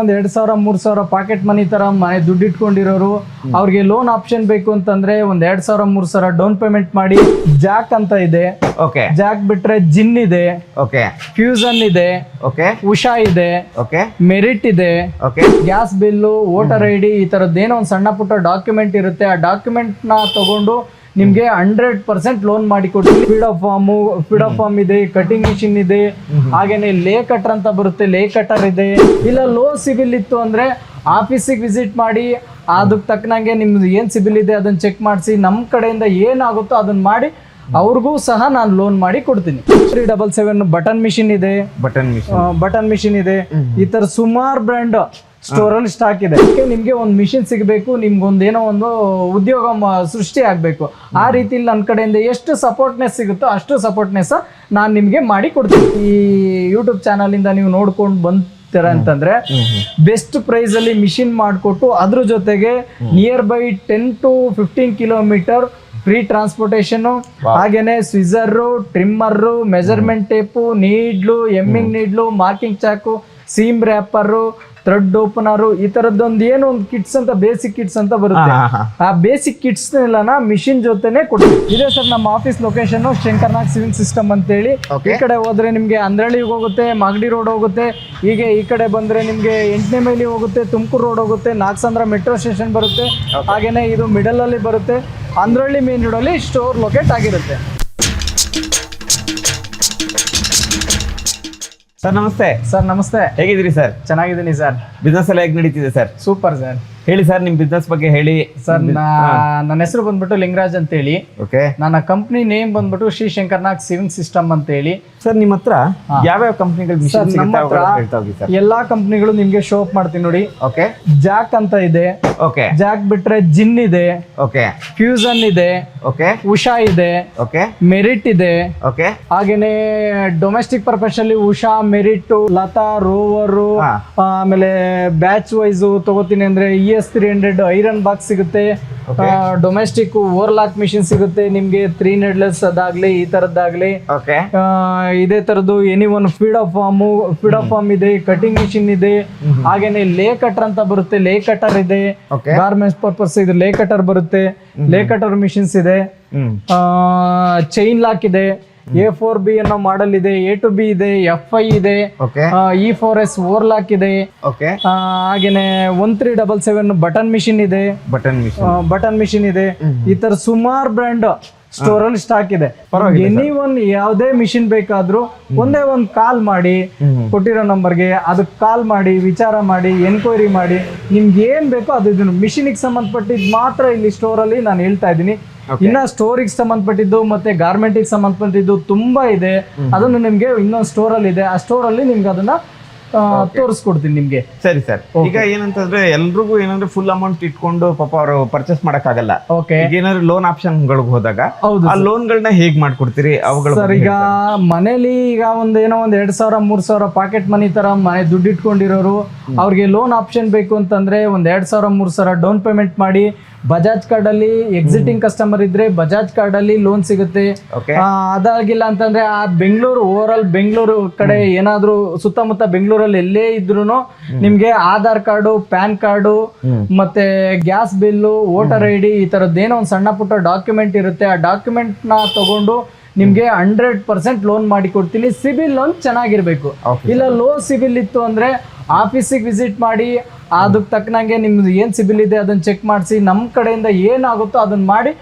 ಒಂದ್ ಎರಡ್ ಸಾವಿರ ಮೂರ್ ಸಾವಿರ ಪಾಕೆಟ್ ಮನಿ ತರ ಮನೆ ದುಡ್ಡು ಇಟ್ಕೊಂಡಿರೋರು. ಅವ್ರಿಗೆ ಲೋನ್ ಆಪ್ಷನ್ ಬೇಕು ಅಂತಂದ್ರೆ ಒಂದ್ ಎರಡ್ ಸಾವಿರ ಮೂರ್ ಸಾವಿರ ಡೌನ್ ಪೇಮೆಂಟ್ ಮಾಡಿ ಜಾಕ್ ಅಂತ ಇದೆ. ಓಕೆ ಜಾಕ್ ಬಿಟ್ರೆ ಜಿನ್ ಇದೆ. ಓಕೆ ಫ್ಯೂಸನ್ ಇದೆ. ಓಕೆ ಉಷಾ ಇದೆ. ಓಕೆ ಮೆರಿಟ್ ಇದೆ. Okay gas bill voter I D ಈ ಏನೋ ಒಂದು ಸಣ್ಣ ಪುಟ್ಟ ಡಾಕ್ಯುಮೆಂಟ್ ಇರುತ್ತೆ. ಆ ಡಾಕ್ಯುಮೆಂಟ್ನ ತಗೊಂಡು ನಿಮ್ಗೆ ಹಂಡ್ರೆಡ್ ಪರ್ಸೆಂಟ್ ಲೋನ್ ಮಾಡಿ ಕೊಡ್ತೀವಿ. Feed off farm feed off farm ಇದೆ ಕಟಿಂಗ್ ಮಿಷಿನ್ ಇದೆ. ಹಾಗೇನೆ ಲೇ ಕಟರ್ ಅಂತ ಬರುತ್ತೆ ಲೇ ಕಟರ್ ಇದೆ. ಇಲ್ಲ ಲೋ ಸಿಬಿಲ್ ಇತ್ತು ಅಂದ್ರೆ ಆಫೀಸಿಗೆ ವಿಸಿಟ್ ಮಾಡಿ ಅದಕ್ಕೆ ತಕ್ಕನಂಗೆ ನಿಮ್ದು ಏನು ಸಿಬಿಲ್ ಇದೆ ಅದನ್ನ ಚೆಕ್ ಮಾಡಿಸಿ ನಮ್ಮ ಕಡೆಯಿಂದ ಏನಾಗುತ್ತೋ ಅದನ್ನ ಮಾಡಿ ಅವ್ರಿಗೂ ಸಹ ನಾನು ಲೋನ್ ಮಾಡಿ ಕೊಡ್ತೀನಿ. Three double seven button machine ಇದೆ. ಬಟನ್ ಮಿಷಿನ್ ಬಟನ್ ಮಿಷಿನ್ ಇದೆ. ಈ ತರ ಸುಮಾರು ಬ್ರ್ಯಾಂಡ್ ಸ್ಟೋರ್ ಅಲ್ಲಿ ಸ್ಟಾಕ್ ಇದೆ. ಅದಕ್ಕೆ ನಿಮ್ಗೆ ಒಂದು ಮಿಷಿನ್ ಸಿಗಬೇಕು ನಿಮ್ಗೊಂದು ಏನೋ ಒಂದು ಉದ್ಯೋಗ ಸೃಷ್ಟಿ ಆಗ್ಬೇಕು. ಆ ರೀತಿಲಿ ನನ್ನ ಕಡೆಯಿಂದ ಎಷ್ಟು ಸಪೋರ್ಟ್ನೆಸ್ ಸಿಗುತ್ತೋ ಅಷ್ಟು ಸಪೋರ್ಟ್ನೆಸ್ ನಾನು ನಿಮ್ಗೆ ಮಾಡಿ ಕೊಡ್ತೀನಿ. ಈ ಯೂಟ್ಯೂಬ್ ಚಾನಲ್ ಇಂದ ನೀವು ನೋಡ್ಕೊಂಡು ಬಂತೀರ ಅಂತಂದ್ರೆ ಬೆಸ್ಟ್ ಪ್ರೈಸ್ ಅಲ್ಲಿ ಮಿಷಿನ್ ಮಾಡಿಕೊಟ್ಟು ಅದ್ರ ಜೊತೆಗೆ nearby ten to fifteen kilometre free transportation ಹಾಗೇನೆ scissor trimmer measurement tape needle hemming needle marking ಚಾಕು ಸೀಮ್ ರ್ಯಾಪರು ಥ್ರೆಡ್ ಓಪನರು ಈ ತರದ್ದೊಂದು ಏನೋ ಒಂದು ಕಿಟ್ಸ್ ಅಂತ ಬೇಸಿಕ್ ಕಿಟ್ಸ್ ಅಂತ ಬರುತ್ತೆ. ಆ ಬೇಸಿಕ್ ಕಿಟ್ಸ್ ಎಲ್ಲನ ಮಿಷಿನ್ ಜೊತೆನೆ ಕೊಡ್ತೀವಿ. ಇದೆ ಸರ್ ನಮ್ಮ office location Shankarnag civil system ಅಂತೇಳಿ. ಹೇಳಿ ಈ ಕಡೆ ಹೋದ್ರೆ ನಿಮ್ಗೆ ಅಂದ್ರಳ್ಳಿಗೆ ಹೋಗುತ್ತೆ ಮಾಗಡಿ ರೋಡ್ ಹೋಗುತ್ತೆ. ಹೀಗೆ ಈ ಕಡೆ ಬಂದ್ರೆ ನಿಮ್ಗೆ ಎಂಟನೇ ಮೈಲಿ ಹೋಗುತ್ತೆ ತುಮಕೂರು ರೋಡ್ ಹೋಗುತ್ತೆ ನಾಗಸಂದ್ರ ಮೆಟ್ರೋ ಸ್ಟೇಷನ್ ಬರುತ್ತೆ. ಹಾಗೇನೆ ಇದು ಮಿಡಲ್ ಅಲ್ಲಿ ಬರುತ್ತೆ. ಅಂದ್ರಳ್ಳಿ ಮೇನ್ ರೋಡ್ ಅಲ್ಲಿ ಸ್ಟೋರ್ ಲೊಕೇಟ್ ಆಗಿರುತ್ತೆ. ಸರ್ ನಮಸ್ತೆ. ಸರ್ ನಮಸ್ತೆ. ಹೇಗಿದ್ದೀರಿ ಸರ್? ಚೆನ್ನಾಗಿದ್ದೀನಿ ಸರ್. ಬಿಸ್ನೆಸ್ ಎಲ್ಲ ಹೇಗೆ ನಡೀತಿದೆ ಸರ್? Super sir. ಹೇಳಿ ಸರ್ ನಿಮ್ ಬಿಸ್ನೆಸ್ ಬಗ್ಗೆ ಹೇಳಿ. ಸರ್ ನನ್ನ ಹೆಸರು ಬಂದ್ಬಿಟ್ಟು ಲಿಂಗರಾಜ್ ಅಂತ ಹೇಳಿ ಓಕೆ ನನ್ನ ಕಂಪ್ನಿ ನೇಮ್ ಬಂದ್ಬಿಟ್ಟು ಶ್ರೀ ಶಂಕರ್ನಾಗ್ ಸಿವಿಂಗ್ ಸಿಸ್ಟಮ್ ಅಂತ ಹೇಳಿ ಸರ್ ನಿಮ್ಮ ಹತ್ರ ಯಾವ್ಯಾವ ಕಂಪ್ನಿಗಳು ಎಲ್ಲಾ ಕಂಪ್ನಿಗಳು ನಿಮ್ಗೆ ಶೋ ಅಪ್ ಮಾಡ್ತೀನಿ ನೋಡಿ. ಓಕೆ ಜಾಕ್ ಅಂತ ಇದೆ. ಓಕೆ ಜಾಕ್ ಬಿಟ್ರೆ ಜಿನ್ ಇದೆ. ಓಕೆ ಫ್ಯೂಸನ್ ಇದೆ. ಓಕೆ ಉಷಾ ಇದೆ. ಓಕೆ ಮೆರಿಟ್ ಇದೆ. ಓಕೆ ಹಾಗೇನೆ ಡೊಮೆಸ್ಟಿಕ್ ಪರ್ಪಸ್ ಅಲ್ಲಿ ಉಷಾ ಮೆರಿಟ್ ಲತಾ ರೋವರು ಆಮೇಲೆ ಬ್ಯಾಚ್ ವೈಸ್ ತಗೋತೀನಿ ಅಂದ್ರೆ E S three hundred iron box ಸಿಗುತ್ತೆ. ಡೊಮೆಸ್ಟಿಕ್ ಓವರ್ಲಾಕ್ ಮಿಷಿನ್ ಸಿಗುತ್ತೆ. ನಿಮ್ಗೆ ತ್ರೀ ನೆಡ್ಲೆಸ್ ಅದಾಗ್ಲಿ ಈ ತರದ್ದಾಗ್ಲಿ. ಇದೇ ತರದ್ದು any one feed off farm feed off farm ಇದೆ ಕಟಿಂಗ್ ಮಿಷಿನ್ ಇದೆ. ಹಾಗೇನೆ ಲೇ ಕಟರ್ ಅಂತ ಬರುತ್ತೆ. ಲೇ ಕಟರ್ ಇದೆ. ಗಾರ್ಮೆಂಟ್ಸ್ ಪರ್ಪಸ್ ಇದು ಲೇ ಕಟರ್ ಬರುತ್ತೆ. ಲೇ ಕಟರ್ ಮಿಷಿನ್ಸ್ ಇದೆ. ಚೈನ್ ಲಾಕ್ ಇದೆ. ಎ ಫೋರ್ ಬಿ ಅನ್ನೋ ಮಾಡೆಲ್ ಇದೆ ಎ ಟು ಬಿ ಇದೆ ಎಫ್ ಐ ಇದೆ ಇ ಫೋರ್ ಎಸ್ ಓರ್ಲಾಕ್ ಇದೆ. ಹಾಗೇನೆ one three double seven button machine ಇದೆ. ಬಟನ್ ಮಿಷನ್ ಬಟನ್ ಮಿಷಿನ್ ಇದೆ. ಈ ತರ ಸುಮಾರು ಬ್ರ್ಯಾಂಡ್ ಸ್ಟೋರ್ ಅಲ್ಲಿ ಸ್ಟಾಕ್ ಇದೆ ಎನಿ ಒನ್ ಯಾವುದೇ ಮಿಷಿನ್ ಬೇಕಾದ್ರೂ ಒಂದೇ ಒಂದು ಕಾಲ್ ಮಾಡಿ ಕೊಟ್ಟಿರೋ ನಂಬರ್ಗೆ ಅದಕ್ಕೆ ಕಾಲ್ ಮಾಡಿ ವಿಚಾರ ಮಾಡಿ ಎನ್ಕ್ವೈರಿ ಮಾಡಿ ನಿಮ್ಗೆ ಏನ್ ಬೇಕೋ ಅದು ಇದನ್ನು ಮಿಷಿನಿಗೆ ಸಂಬಂಧಪಟ್ಟಿದ್ದು ಮಾತ್ರ ಇಲ್ಲಿ ಸ್ಟೋರ್ ಅಲ್ಲಿ ನಾನು ಹೇಳ್ತಾ ಇದ್ದೀನಿ. ಇನ್ನ ಸ್ಟೋರಿಗೆ ಸಂಬಂಧಪಟ್ಟಿದ್ದು ಮತ್ತೆ ಗಾರ್ಮೆಂಟಿಗೆ ಸಂಬಂಧಪಟ್ಟಿದ್ದು ತುಂಬಾ ಇದೆ. ಅದನ್ನು ನಿಮ್ಗೆ ಇನ್ನೊಂದು ಸ್ಟೋರ್ ಅಲ್ಲಿ ಇದೆ. ಆ ಸ್ಟೋರ್ ಅಲ್ಲಿ ನಿಮ್ಗೆ ಅದನ್ನ ತೋರಿಸ್ಕೊಡ್ತೀನಿ ನಿಮ್ಗೆ. ಸರಿ ಸರ್. ಈಗ ಏನಂತಂದ್ರೆ ಎಲ್ರಿಗೂ ಏನಂದ್ರೆ ಫುಲ್ ಅಮೌಂಟ್ ಇಟ್ಕೊಂಡು ಪಾಪ ಅವರು ಪರ್ಚೇಸ್ ಮಾಡಕ್ಕಾಗಲ್ಲ. ಓಕೆ ಏನಾದ್ರು ಲೋನ್ ಆಪ್ಷನ್ ಗಳಿಗೆ ಹೋದಾಗ ಹೌದು ಆ ಲೋನ್ಗಳನ್ನ ಹೇಗ್ ಮಾಡ್ಕೊಡ್ತೀರಿ? ಅವುಗಳು ಸರ್ ಈಗ ಮನೇಲಿ ಈಗ ಒಂದ್ ಏನೋ ಒಂದ್ ಎರಡ್ ಸಾವಿರ ಮೂರ್ ಸಾವಿರ ಪಾಕೆಟ್ ಮನಿ ತರ ಮನೆ ದುಡ್ಡು ಇಟ್ಕೊಂಡಿರೋರು ಅವ್ರಿಗೆ ಲೋನ್ ಆಪ್ಷನ್ ಬೇಕು ಅಂತಂದ್ರೆ ಒಂದ್ ಎರಡ್ ಸಾವಿರ ಮೂರ್ ಸಾವಿರ ಡೌನ್ ಪೇಮೆಂಟ್ ಮಾಡಿ ಬಜಾಜ್ ಕಾರ್ಡ್ ಅಲ್ಲಿ ಎಕ್ಸಿಟಿಂಗ್ ಕಸ್ಟಮರ್ ಇದ್ರೆ ಬಜಾಜ್ ಕಾರ್ಡ್ ಅಲ್ಲಿ ಲೋನ್ ಸಿಗುತ್ತೆ ಅದಾಗಿಲ್ಲ ಅಂತಂದ್ರೆ ಆ ಬೆಂಗಳೂರು ಓವರ್ ಆಲ್ ಬೆಂಗಳೂರು ಕಡೆ ಏನಾದ್ರೂ ಸುತ್ತಮುತ್ತ ಬೆಂಗಳೂರಲ್ಲಿ ಎಲ್ಲೇ ಇದ್ರು ನಿಮ್ಗೆ ಆಧಾರ್ ಕಾರ್ಡು ಪ್ಯಾನ್ ಕಾರ್ಡು ಮತ್ತೆ gas bill voter I D ಈ ಏನೋ ಒಂದು ಸಣ್ಣ ಪುಟ್ಟ ಡಾಕ್ಯುಮೆಂಟ್ ಇರುತ್ತೆ. ಆ ಡಾಕ್ಯುಮೆಂಟ್ನ ತಗೊಂಡು ನಿಮ್ಗೆ ಹಂಡ್ರೆಡ್ ಪರ್ಸೆಂಟ್ ಲೋನ್ ಮಾಡಿ ಕೊಡ್ತೀನಿ ಸಿಬಿಲ್ ಲೋನ್ ಚೆನ್ನಾಗಿರ್ಬೇಕು. ಇಲ್ಲ ಲೋ ಸಿಬಿಲ್ ಇತ್ತು ಅಂದ್ರೆ ಆಫೀಸಿಗೆ ವಿಸಿಟ್ ಮಾಡಿ ಅದಕ್ಕೆ ತಕ್ಕನಂಗೆ ನಿಮ್ದು ಏನು ಸಿಬಿಲ್ ಇದೆ ಅದನ್ನ ಚೆಕ್ ಮಾಡಿಸಿ ನಮ್ಮ ಕಡೆಯಿಂದ ಏನಾಗುತ್ತೋ ಅದನ್ನ ಮಾಡಿ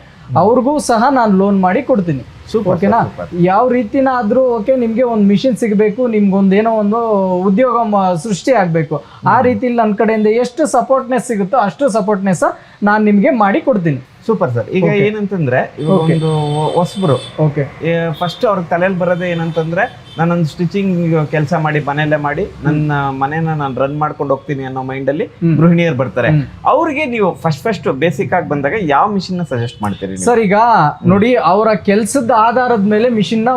ಅವ್ರಿಗೂ ಸಹ ನಾನು ಲೋನ್ ಮಾಡಿ ಕೊಡ್ತೀನಿ. ಸೂಪರ್ ಓಕೆನಾ ಯಾವ ಯಾವ ರೀತಿನಾದ್ರೂ ಓಕೆ ನಿಮ್ಗೆ ಒಂದು ಮಿಷಿನ್ ಸಿಗಬೇಕು ನಿಮ್ಗೊಂದು ಏನೋ ಒಂದು ಉದ್ಯೋಗ ಸೃಷ್ಟಿ ಆಗ್ಬೇಕು. ಆ ರೀತಿಲಿ ನನ್ನ ಕಡೆಯಿಂದ ಎಷ್ಟು ಸಪೋರ್ಟ್ನೆಸ್ ಸಿಗುತ್ತೋ ಅಷ್ಟು ಸಪೋರ್ಟ್ನೆಸ್ ನಾನು ನಿಮ್ಗೆ ಮಾಡಿ ಕೊಡ್ತೀನಿ. ಸೂಪರ್ ಸರ್ ಈಗ ಏನಂತಂದ್ರೆ ಒಂದು ಹೊಸಬ್ರು. ಓಕೆ ಫಸ್ಟ್ ಅವ್ರ ತಲೆಯಲ್ಲಿ ಬರೋದೇ ಏನಂತಂದ್ರೆ ನಾನೊಂದು ಸ್ಟಿಚಿಂಗ್ ಕೆಲಸ ಮಾಡಿ ಮನೆಯಲ್ಲೇ ಮಾಡಿ ನನ್ನ ಮನೇನ ನಾನು ರನ್ ಮಾಡ್ಕೊಂಡು ಹೋಗ್ತೀನಿ ಅನ್ನೋ ಮೈಂಡ್ ಅಲ್ಲಿ ಗೃಹಿಣಿಯರು ಬರ್ತಾರೆ. ಅವ್ರಿಗೆ ನೀವು ಫಸ್ಟ್ ಫಸ್ಟ್ ಬೇಸಿಕ್ ಆಗಿ ಬಂದಾಗ ಯಾವ ಮಿಷಿನ್ನ ಸಜೆಸ್ಟ್ ಮಾಡ್ತೀರಿ? ಸರ್ ಈಗ ನೋಡಿ ಅವರ ಕೆಲ್ಸದ ಆಧಾರದ ಮೇಲೆ ಮಿಷಿನ್ನ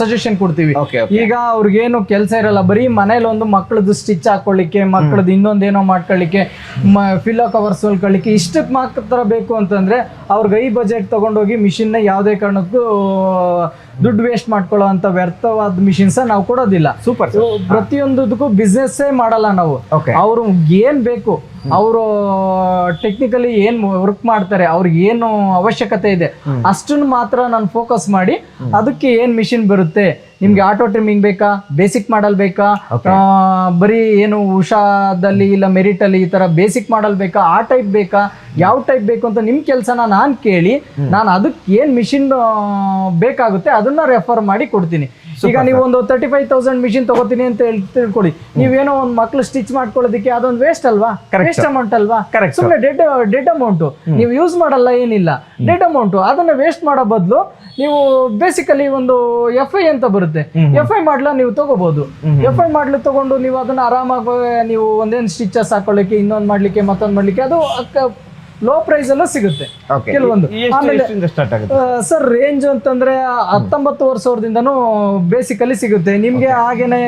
ಸಜೆಷನ್ ಕೊಡ್ತೀವಿ. ಈಗ ಅವ್ರಿಗೇನು ಕೆಲಸ ಇರಲ್ಲ ಬರೀ ಮನೇಲಿ ಒಂದು ಮಕ್ಕಳದ್ದು ಸ್ಟಿಚ್ ಹಾಕೊಳ್ಳಿಕ್ಕೆ ಮಕ್ಕಳದ್ದು ಇನ್ನೊಂದೇನೋ ಮಾಡ್ಕೊಳ್ಳಿಕ್ಕೆ ಫಿಲ್ಲೋ ಕವರ್ಸ್ ಹೊಲ್ಕೊಳ್ಳಿಕ್ಕೆ ಇಷ್ಟಕ್ಕೆ ಮಾತ್ರ ಬೇಕು ಅಂತಂದ್ರೆ ಅವ್ರಿಗೆ ಐ ಬಜೆಟ್ ತಗೊಂಡೋಗಿ ಮಿಷಿನ್ನ ಯಾವುದೇ ಕಾರಣಕ್ಕೂ ದುಡ್ಡು ವೇಸ್ಟ್ ಮಾಡ್ಕೊಳ್ಳೋ ಅಂತ ವ್ಯರ್ಥವಾದ ಮಿಷಿನ್ಸ್ ನಾವು ಕೊಡೋದಿಲ್ಲ. ಸೂಪರ್ ಪ್ರತಿಯೊಂದಕ್ಕೂ ಬಿಸ್ನೆಸ್ಸೇ ಮಾಡಲ್ಲ ನಾವು. ಅವರು ಏನ್ ಬೇಕು ಅವರು ಟೆಕ್ನಿಕಲಿ ಏನ್ ವರ್ಕ್ ಮಾಡ್ತಾರೆ ಅವ್ರಿಗೆ ಏನು ಅವಶ್ಯಕತೆ ಇದೆ ಅಷ್ಟನ್ನು ಮಾತ್ರ ನಾನು ಫೋಕಸ್ ಮಾಡಿ ಅದಕ್ಕೆ ಏನ್ ಮಿಷಿನ್ ಬರುತ್ತೆ ನಿಮ್ಗೆ ಆಟೋ ಟ್ರಿಮ್ಮಿಂಗ್ ಬೇಕಾ ಬೇಸಿಕ್ ಮಾಡಲ್ ಬೇಕಾ ಬರೀ ಏನು ಉಷಾದಲ್ಲಿ ಇಲ್ಲ ಮೆರಿಟ್ ಅಲ್ಲಿ ಈ ತರ ಬೇಸಿಕ್ ಮಾಡಲ್ ಬೇಕಾ ಆ ಟೈಪ್ ಬೇಕಾ ಯಾವ ಟೈಪ್ ಬೇಕು ಅಂತ ನಿಮ್ ಕೆಲ್ಸನ ನಾನ್ ಕೇಳಿ ನಾನು ಅದಕ್ಕೆ ಏನ್ ಮಿಷಿನ್ ಬೇಕಾಗುತ್ತೆ ಅದನ್ನ ರೆಫರ್ ಮಾಡಿ ಕೊಡ್ತೀನಿ. ಈಗ ನೀವು ಒಂದು ತರ್ಟಿ ಫೈವ್ ತೌಸಂಡ್ ಮಿಷಿನ್ ತಗೋತೀನಿ ಅಂತ ಹೇಳಿ ತಿಳ್ಕೊಳ್ಳಿ. ನೀವೇನೋ ಒಂದು ಮಕ್ಳು ಸ್ಟಿಚ್ ಮಾಡ್ಕೊಳ್ಳೋದಕ್ಕೆ ಅದೊಂದು ವೇಸ್ಟ್ ಅಲ್ವಾ? ವೇಸ್ಟ್ ಅಮೌಂಟ್ ಅಲ್ವಾ? ಸುಮ್ಮನೆ ಡೆಡ್ ಡೆಡ್ ಅಮೌಂಟ್ ನೀವು ಯೂಸ್ ಮಾಡಲ್ಲ ಏನಿಲ್ಲ. ಡೆಡ್ ಅಮೌಂಟ್ ಅದನ್ನ ವೇಸ್ಟ್ ಮಾಡೋ ಬದಲು ನೀವು ಬೇಸಿಕಲಿ ಒಂದು ಎಫ್ ಐ ಅಂತ ಬರುತ್ತೆ. ಎಫ್ ಐ ಮಾಡ್ಲ ನೀವು ತಗೋಬಹುದು ಎಫ್ ಐ ಮಾಡ್ಲು ತಗೊಂಡು ನೀವು ಅದನ್ನ ಆರಾಮಾಗಿ ನೀವು ಒಂದೇನು ಸ್ಟಿಚಸ್ ಹಾಕೊಳ್ಳಿಕ್ಕೆ ಇನ್ನೊಂದು ಮಾಡ್ಲಿಕ್ಕೆ ಮತ್ತೊಂದು ಮಾಡ್ಲಿಕ್ಕೆ ಅದು ಲೋ ಪ್ರೈಸ್ ಅಲ್ಲೂ ಸಿಗುತ್ತೆ. ಕೆಲವೊಂದು. ಸರ್ ರೇಂಜ್ ಅಂತಂದ್ರೆ ಹತ್ತೊಂಬತ್ತು ಸಾವಿರದಿಂದನೂ ಬೇಸಿಕಲಿ ಸಿಗುತ್ತೆ. ನಿಮ್ಗೆ ಹಾಗೇನೆ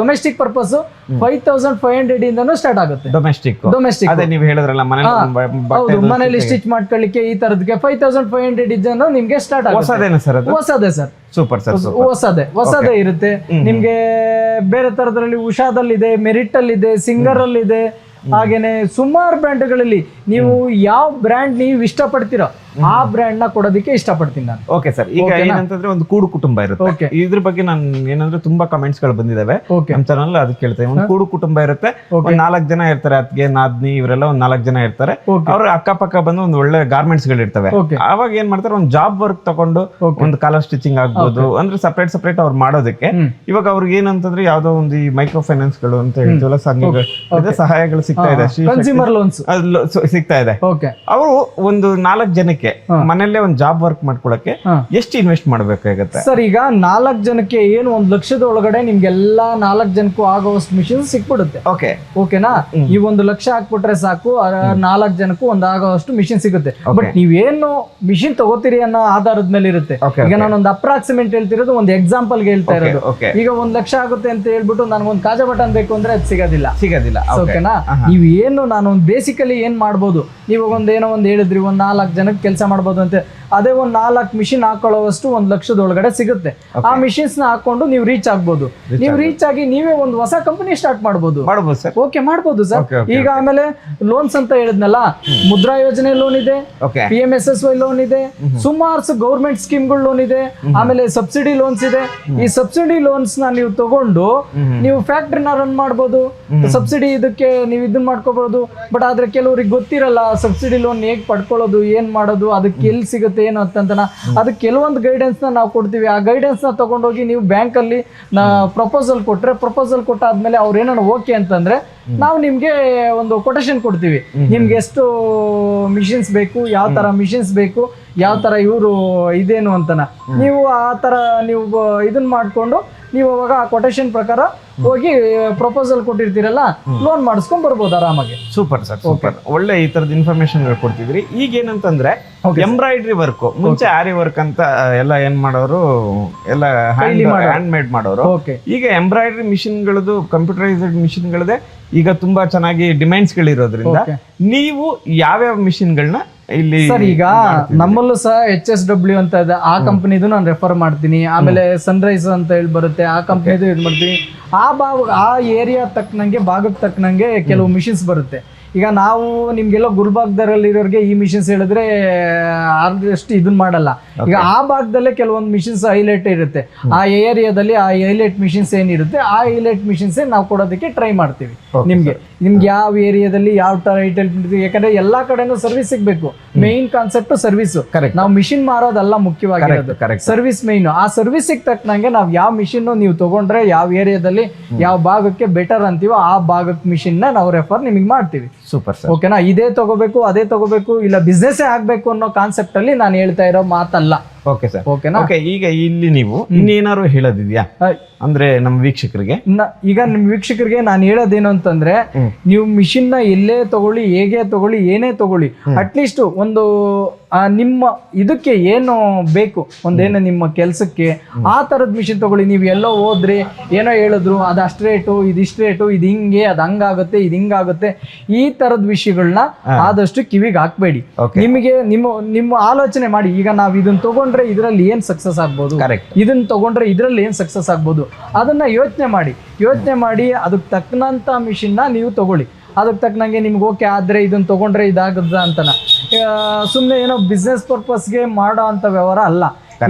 domestic purpose five thousand five hundred ಇಂದನೂ start ಆಗುತ್ತೆ. ಡೊಮೆಸ್ಟಿಕ್ ಡೊಮೆಸ್ಟಿಕ್ ಅದೇ ನೀವು ಹೇಳಿದ್ರಲ್ಲ ಹೌದು ಮನೇಲಿ ಸ್ಟಿಚ್ ಮಾಡ್ಕೊಳ್ಳಿಕ್ಕೆ ಈ ತರದಕ್ಕೆ ಫೈವ್ ತೌಸಂಡ್ ಫೈವ್ ಹಂಡ್ರೆಡ್ ಇದನ್ನು ನಿಮ್ಗೆ ಸ್ಟಾರ್ಟ್ ಆಗುತ್ತೆ. ಸರ್ ಹೊಸದೇ ಸರ್. ಸೂಪರ್ ಸರ್ ಹೊಸದೇ ಹೊಸದೇ ಇರುತ್ತೆ. ನಿಮ್ಗೆ ಬೇರೆ ತರದ್ರಲ್ಲಿ ಉಷಾದಲ್ಲಿದೆ ಮೆರಿಟ್ ಅಲ್ಲಿ ಇದೆ ಸಿಂಗರ್ ಅಲ್ಲಿ ಇದೆ ಹಾಗೇನೆ ಸುಮಾರು ಬ್ರ್ಯಾಂಡ್ಗಳಲ್ಲಿ ನೀವು ಯಾವ ಬ್ರ್ಯಾಂಡ್ ನೀವು ಇಷ್ಟಪಡ್ತೀರೋ ಆ ಬ್ರ್ಯಾಂಡ್ನ ಕೊಡೋದಕ್ಕೆ ಇಷ್ಟಪಡ್ತೀನಿ ನಾನು. ಓಕೆ ಸರ್ ಈಗ ಏನಂತಂದ್ರೆ ಒಂದು ಕೂಡು ಕುಟುಂಬ ಇರುತ್ತೆ. ಇದ್ರ ಬಗ್ಗೆ ನಾನು ಏನಂದ್ರೆ ತುಂಬಾ ಕಮೆಂಟ್ಸ್ಗಳು ಬಂದಿದಾವೆ. ನಮ್ಮ ನಮ್ ಚಾನಲ್ ಅದಕ್ಕೆ ಕೇಳ್ತೇವೆ. ಒಂದು ಕೂಡು ಕುಟುಂಬ ಇರುತ್ತೆ. ಒಂದ್ ನಾಲ್ಕು ಜನ ಇರ್ತಾರೆ. ಅತ್ಗೆ ನಾದ್ನಿ ಇವರೆಲ್ಲ ಒಂದ್ ನಾಲ್ಕು ಜನ ಇರ್ತಾರೆ. ಅವ್ರ ಅಕ್ಕಪಕ್ಕ ಬಂದು ಒಂದು ಒಳ್ಳೆ ಗಾರ್ಮೆಂಟ್ಸ್ಗಳು ಇರ್ತವೆ. ಅವಾಗ ಏನ್ ಮಾಡ್ತಾರೆ? ಒಂದು ಜಾಬ್ ವರ್ಕ್ ತಗೊಂಡು. ಒಂದು ಕಾಲರ್ ಸ್ಟಿಚಿಂಗ್ ಆಗ್ಬೋದು. ಅಂದ್ರೆ ಸಪ್ರೇಟ್ ಸಪ್ರೇಟ್ ಅವ್ರು ಮಾಡೋದಕ್ಕೆ. ಇವಾಗ ಅವ್ರಿಗೆ ಏನಂತಂದ್ರೆ ಯಾವ್ದೋ ಒಂದು ಈ ಮೈಕ್ರೋ ಫೈನಾನ್ಸ್ಗಳು ಅಂತ ಹೇಳ್ತೀವಲ್ಲ ಸಂಘಗಳು ಸಹಾಯಗಳು ಸಿಗ್ತಾ ಇದೆ. ಕನ್ಸ್ಯೂಮರ್ ಲೋನ್ಸ್ ಸಿಗ್ತಾ ಇದೆ. ಓಕೆ ಅವರು ಒಂದು ನಾಲ್ಕು ಜನಕ್ಕೆ ಮನೆಯಲ್ಲೇ ಒಂದು ಜಾಬ್ ವರ್ಕ್ ಮಾಡ್ಕೊಳಕ್ಕೆ. ಎಷ್ಟು ಇನ್ವೆಸ್ಟ್ ಮಾಡ್ಬೇಕಾಗತ್ತೆ ಸರ್ ಈಗ ನಾಲ್ಕು ಜನಕ್ಕೆ ಏನು ಒಂದ್ ಲಕ್ಷದ ಒಳಗಡೆ ನಿಮ್ಗೆಲ್ಲಾ ನಾಲ್ಕು ಜನಕ್ಕೂ ಆಗೋವಷ್ಟು ಮಿಷಿನ್ ಸಿಕ್ಬಿಡುತ್ತೆ. ಓಕೆ ಓಕೆನಾ ಈ ಒಂದು ಲಕ್ಷ ಹಾಕ್ಬಿಟ್ರೆ ಸಾಕು ನಾಲ್ಕು ಜನಕ್ಕೂ ಒಂದ್ ಆಗೋವಷ್ಟು ಮಿಷಿನ್ ಸಿಗುತ್ತೆ. ಬಟ್ ನೀವೇನು ಮಿಷಿನ್ ತಗೋತೀರಿ ಅನ್ನೋ ಆಧಾರದ ಮೇಲೆ ಇರುತ್ತೆ. ಈಗ ನಾನು ಒಂದು ಅಪ್ರಾಕ್ಸಿಮೇಟ್ ಹೇಳ್ತಿರೋದು ಒಂದು ಎಕ್ಸಾಂಪಲ್ ಹೇಳ್ತಾ ಇರೋದು. ಈಗ ಒಂದ್ ಲಕ್ಷ ಆಗುತ್ತೆ ಅಂತ ಹೇಳ್ಬಿಟ್ಟು ನನಗೊಂದು ಕಾಜಾ ಬಟನ್ ಬೇಕು ಅಂದ್ರೆ ಅದು ಸಿಗೋದಿಲ್ಲ. ಸಿಗೋದಿಲ್ಲ. ಓಕೆ ಓಕೆನಾ ನೀವು ಏನು ನಾನು ಒಂದು ಬೇಸಿಕಲಿ ಏನ್ ಮಾಡ್ಬೋದು ನೀವು ಒಂದು ಏನೋ ಒಂದು ಹೇಳಿದ್ರಿ ಒಂದು ನಾಲ್ಕು ಜನಕ್ಕೆ ಕೆಲಸ ಮಾಡ್ಬೋದು ಅಂತ. ಅದೇ ಒಂದ್ ನಾಲ್ಕು ಮಿಷಿನ್ ಹಾಕೊಳ್ಳೋವಷ್ಟು ಒಂದ್ ಲಕ್ಷದ ಒಳಗಡೆ ಸಿಗುತ್ತೆ. ಆ ಮಿಷಿನ್ಸ್ನ ಹಾಕೊಂಡು ನೀವು ರೀಚ್ ಆಗ್ಬೋದು. ನೀವು ರೀಚ್ ಆಗಿ ನೀವೇ ಒಂದು ಹೊಸ ಕಂಪನಿ ಸ್ಟಾರ್ಟ್ ಮಾಡಬಹುದು ಸರ್ ಓಕೆ ಮಾಡಬಹುದು ಸರ್ ಈಗ ಆಮೇಲೆ ಲೋನ್ಸ್ ಅಂತ ಹೇಳಿದ್ನಲ್ಲ ಮುದ್ರಾ ಯೋಜನೆ ಲೋನ್ ಇದೆ P M S S Y loan ಇದೆ ಸುಮಾರು ಗೌರ್ಮೆಂಟ್ ಸ್ಕೀಮ್ಗಳು ಲೋನ್ ಇದೆ ಆಮೇಲೆ ಸಬ್ಸಿಡಿ ಲೋನ್ಸ್ ಇದೆ. ಈ ಸಬ್ಸಿಡಿ ಲೋನ್ಸ್ನ ನೀವು ತಗೊಂಡು ನೀವು ಫ್ಯಾಕ್ಟ್ರಿನ ರನ್ ಮಾಡಬಹುದು ಸಬ್ಸಿಡಿ ಇದಕ್ಕೆ ನೀವು ಇದನ್ನ ಮಾಡ್ಕೋಬಹುದು ಬಟ್ ಆದ್ರೆ ಕೆಲವರಿಗೆ ಗೊತ್ತಿರಲ್ಲ ಸಬ್ಸಿಡಿ ಲೋನ್ ಹೇಗ್ ಪಡ್ಕೊಳ್ಳೋದು ಏನ್ ಮಾಡೋದು ಅದಕ್ಕೆ ಎಲ್ಲಿ ಸಿಗುತ್ತೆ ಏನು ಅಂತಂದನ? ಅದಕ್ಕೆ ಕೆಲವೊಂದು ಗೈಡೆನ್ಸ್ನ ನಾವು ಕೊಡ್ತೀವಿ. ಆ ಗೈಡೆನ್ಸ್ನ ತಗೊಂಡೋಗಿ ನೀವು ಬ್ಯಾಂಕ್ ಅಲ್ಲಿ ಪ್ರಪೋಸಲ್ ಕೊಟ್ರೆ ಪ್ರಪೋಸಲ್ ಕೊಟ್ಟಾದ್ಮೇಲೆ ಅವ್ರು ಏನೋ ಓಕೆ ಅಂತಂದ್ರೆ ನಾವು ನಿಮ್ಗೆ ಒಂದು ಕೊಟೇಶನ್ ಕೊಡ್ತೀವಿ. ನಿಮ್ಗೆ ಎಷ್ಟು ಮಿಷಿನ್ಸ್ ಬೇಕು ಯಾವ ತರ ಮಿಷಿನ್ಸ್ ಬೇಕು ಯಾವ ತರ ಇವರು ಇದೇನು ಅಂತನ. ನೀವು ಆ ತರ ನೀವು ಇದನ್ನ ಮಾಡ್ಕೊಂಡು ನೀವು ಅವಾಗ ಆ ಕೊಟೇಶನ್ ಪ್ರಕಾರ ಹೋಗಿ ಪ್ರಪೋಸಲ್ ಕೊಟ್ಟಿರ್ತೀರಲ್ಲ ಲೋನ್ ಮಾಡಿಸ್ಕೊಂಡ್ ಬರ್ಬೋದು ಆರಾಮಾಗಿ. ಸೂಪರ್ ಸರ್ ಸೂಪರ್ ಒಳ್ಳೆ ಈ ತರದ ಇನ್ಫಾರ್ಮೇಶನ್ ಕೊಡ್ತಿದ್ರಿ. ಈಗ ಏನಂತಂದ್ರೆ ಎಂಬ್ರಾಯ್ಡ್ರಿ ವರ್ಕ್ ಮುಂಚೆ ಆರಿ ವರ್ಕ್ ಅಂತ ಎಲ್ಲ ಏನ್ ಮಾಡೋರು ಎಲ್ಲ ಹ್ಯಾಂಡ್ ಮೇಡ್ ಮಾಡೋರು. ಈಗ ಎಂಬ್ರಾಯ್ಡ್ರಿ ಮಿಷಿನ್ಗಳದು ಕಂಪ್ಯೂಟರೈಸ್ಡ್ ಮಿಷಿನ್ಗಳದೇ ಈಗ ತುಂಬಾ ಚೆನ್ನಾಗಿ ಡಿಮ್ಯಾಂಡ್ಸ್ ಗಳಿರೋದ್ರಿಂದ. ನೀವು ಯಾವ್ಯಾವ ಮಿಷಿನ್ಗಳನ್ನ ಇಲ್ಲಿ ಸರ್ ಈಗ ನಮ್ಮಲ್ಲೂ ಸಹ ಎಚ್ ಎಸ್ ಡಬ್ಲ್ಯೂ ಅಂತ ಇದೆ. ಆ ಕಂಪನಿದು ನಾನು ರೆಫರ್ ಮಾಡ್ತೀನಿ. ಆಮೇಲೆ ಸನ್ರೈಸ್ ಅಂತ ಹೇಳಿ ಬರುತ್ತೆ ಆ ಕಂಪ್ನಿದು ಇದು ಮಾಡ್ತೀನಿ ಆ ಭಾಗ ಆ ಏರಿಯಾ ತಕ್ಕನಂಗೆ ಭಾಗಕ್ಕೆ ತಕ್ಕನಂಗೆ ಕೆಲವು ಮಿಷಿನ್ಸ್ ಬರುತ್ತೆ. ಈಗ ನಾವು ನಿಮ್ಗೆಲ್ಲ ಗುಲ್ಬಾಗ್ದರಲ್ಲಿರೋರಿಗೆ ಇರೋರಿಗೆ ಈ ಮಿಷಿನ್ಸ್ ಹೇಳಿದ್ರೆ ಅಷ್ಟು ಇದನ್ನ ಮಾಡಲ್ಲ. ಈಗ ಆ ಭಾಗದಲ್ಲೇ ಕೆಲವೊಂದು ಮಿಷಿನ್ಸ್ ಹೈಲೈಟ್ ಇರುತ್ತೆ. ಆ ಏರಿಯಾದಲ್ಲಿ ಆ ಹೈಲೈಟ್ ಮಿಷಿನ್ಸ್ ಏನಿರುತ್ತೆ ಆ ಹೈಲೈಟ್ ಮಿಷಿನ್ಸ್ ನಾವು ಕೊಡೋದಕ್ಕೆ ಟ್ರೈ ಮಾಡ್ತೀವಿ. ನಿಮ್ಗೆ. ನಿಮ್ಗೆ ಯಾವ ಏರಿಯಾದಲ್ಲಿ ಯಾವ ತರ ಐಟಲ್ ಯಾಕಂದ್ರೆ ಎಲ್ಲಾ ಕಡೆನೂ ಸರ್ವಿಸ್ ಸಿಗ್ಬೇಕು. ಮೇನ್ ಕಾನ್ಸೆಪ್ಟ್ ಸರ್ವಿಸ್ ಕರೆಕ್ಟ್ ನಾವು ಮಿಷಿನ್ ಮಾರೋದಲ್ಲ ಮುಖ್ಯವಾಗಿರೋದು. ಸರ್ವಿಸ್ ಮೈನ್ ಆ ಸರ್ವಿಸ್ ತಕ್ಕನಂಗೆ ನಾವು ಯಾವ ಮಿಷಿನ್ ನೀವು ತಗೊಂಡ್ರೆ ಯಾವ ಏರಿಯಾದಲ್ಲಿ ಯಾವ ಭಾಗಕ್ಕೆ ಬೆಟರ್ ಅಂತೀವೋ ಆ ಭಾಗಕ್ಕೆ ಮಿಷಿನ್ ನಾವು ರೆಫರ್ ನಿಮಗೆ ಮಾಡ್ತೀವಿ. ಸೂಪರ್ ಸರ್ ಓಕೆನಾ ಇದೇ ತಗೋಬೇಕು, ಅದೇ ತಗೋಬೇಕು, ಇಲ್ಲ ಬಿಸ್ನೆಸ್ಸೇ ಆಗಬೇಕು ಅನ್ನೋ ಕಾನ್ಸೆಪ್ಟ್ ಅಲ್ಲಿ ನಾನು ಹೇಳ್ತಾ ಇರೋ ಮಾತಲ್ಲ. ಓಕೆ ಸರ್ ಓಕೆನಾ ಓಕೆ ಈಗ ಇಲ್ಲಿ ನೀವು ಇನ್ನೇನಾದ್ರು ಹೇಳೋದಿದ್ಯಾ. ಅಂದ್ರೆ ನಮ್ಮ ವೀಕ್ಷಕರಿಗೆ? ಈಗ ನಿಮ್ ವೀಕ್ಷಕರಿಗೆ ನಾನು ಹೇಳೋದೇನು ಅಂತಂದ್ರೆ ನೀವು ಮಿಷಿನ್ನ ಎಲ್ಲೇ ತಗೊಳ್ಳಿ ಹೇಗೆ ತಗೊಳ್ಳಿ ಏನೇ ತಗೊಳ್ಳಿ ಅಟ್ಲೀಸ್ಟ್ ಒಂದು ನಿಮ್ಮ ಇದಕ್ಕೆ ಏನು ಬೇಕು? ಒಂದೇನು ನಿಮ್ಮ ಕೆಲಸಕ್ಕೆ? ಆ ತರದ ಮಿಷಿನ್ ತಗೊಳ್ಳಿ. ನೀವು ಎಲ್ಲೋ ಹೋದ್ರಿ ಏನೋ ಹೇಳಿದ್ರು ಅದು ಅಷ್ಟು ರೇಟು ಇದು ಇಷ್ಟು ರೇಟು ಇದು ಹಿಂಗೆ ಅದು ಹಂಗಾಗುತ್ತೆ ಇದು ಹಿಂಗಾಗುತ್ತೆ. ಈ ತರದ ವಿಷಯಗಳನ್ನ ಆದಷ್ಟು ಕಿವಿಗೆ ಹಾಕ್ಬೇಡಿ. ನಿಮಗೆ ನಿಮ್ಮ ನಿಮ್ಮ ಆಲೋಚನೆ ಮಾಡಿ. ಈಗ ನಾವ್ ಇದನ್ನ ತಗೊಂಡ್ರೆ ಇದರಲ್ಲಿ ಏನು ಸಕ್ಸಸ್ ಆಗ್ಬೋದು? ಕರೆಕ್ಟ್ ಇದನ್ನ ತಗೊಂಡ್ರೆ ಇದರಲ್ಲಿ ಏನು ಸಕ್ಸಸ್ ಆಗ್ಬೋದು? ಅದನ್ನ ಯೋಚನೆ ಮಾಡಿ. ಯೋಚನೆ ಮಾಡಿ ಅದಕ್ಕೆ ತಕ್ಕನಂತ ಮಿಷಿನ್ನ ನೀವು ತಗೊಳ್ಳಿ. ಅದಕ್ಕೆ ತಕ್ಕನಂಗೆ ನಿಮ್ಗೆ ಓಕೆ ಆದ್ರೆ ಇದನ್ನ ತಗೊಂಡ್ರೆ ಇದಾಗದ ಅಂತನ. ಸುಮ್ಮನೆ ಏನೋ ಬಿಸ್ನೆಸ್ ಪರ್ಪಸ್ಗೆ ಮಾಡೋ ಅಂಥ ವ್ಯವಹಾರ ಅಲ್ಲ.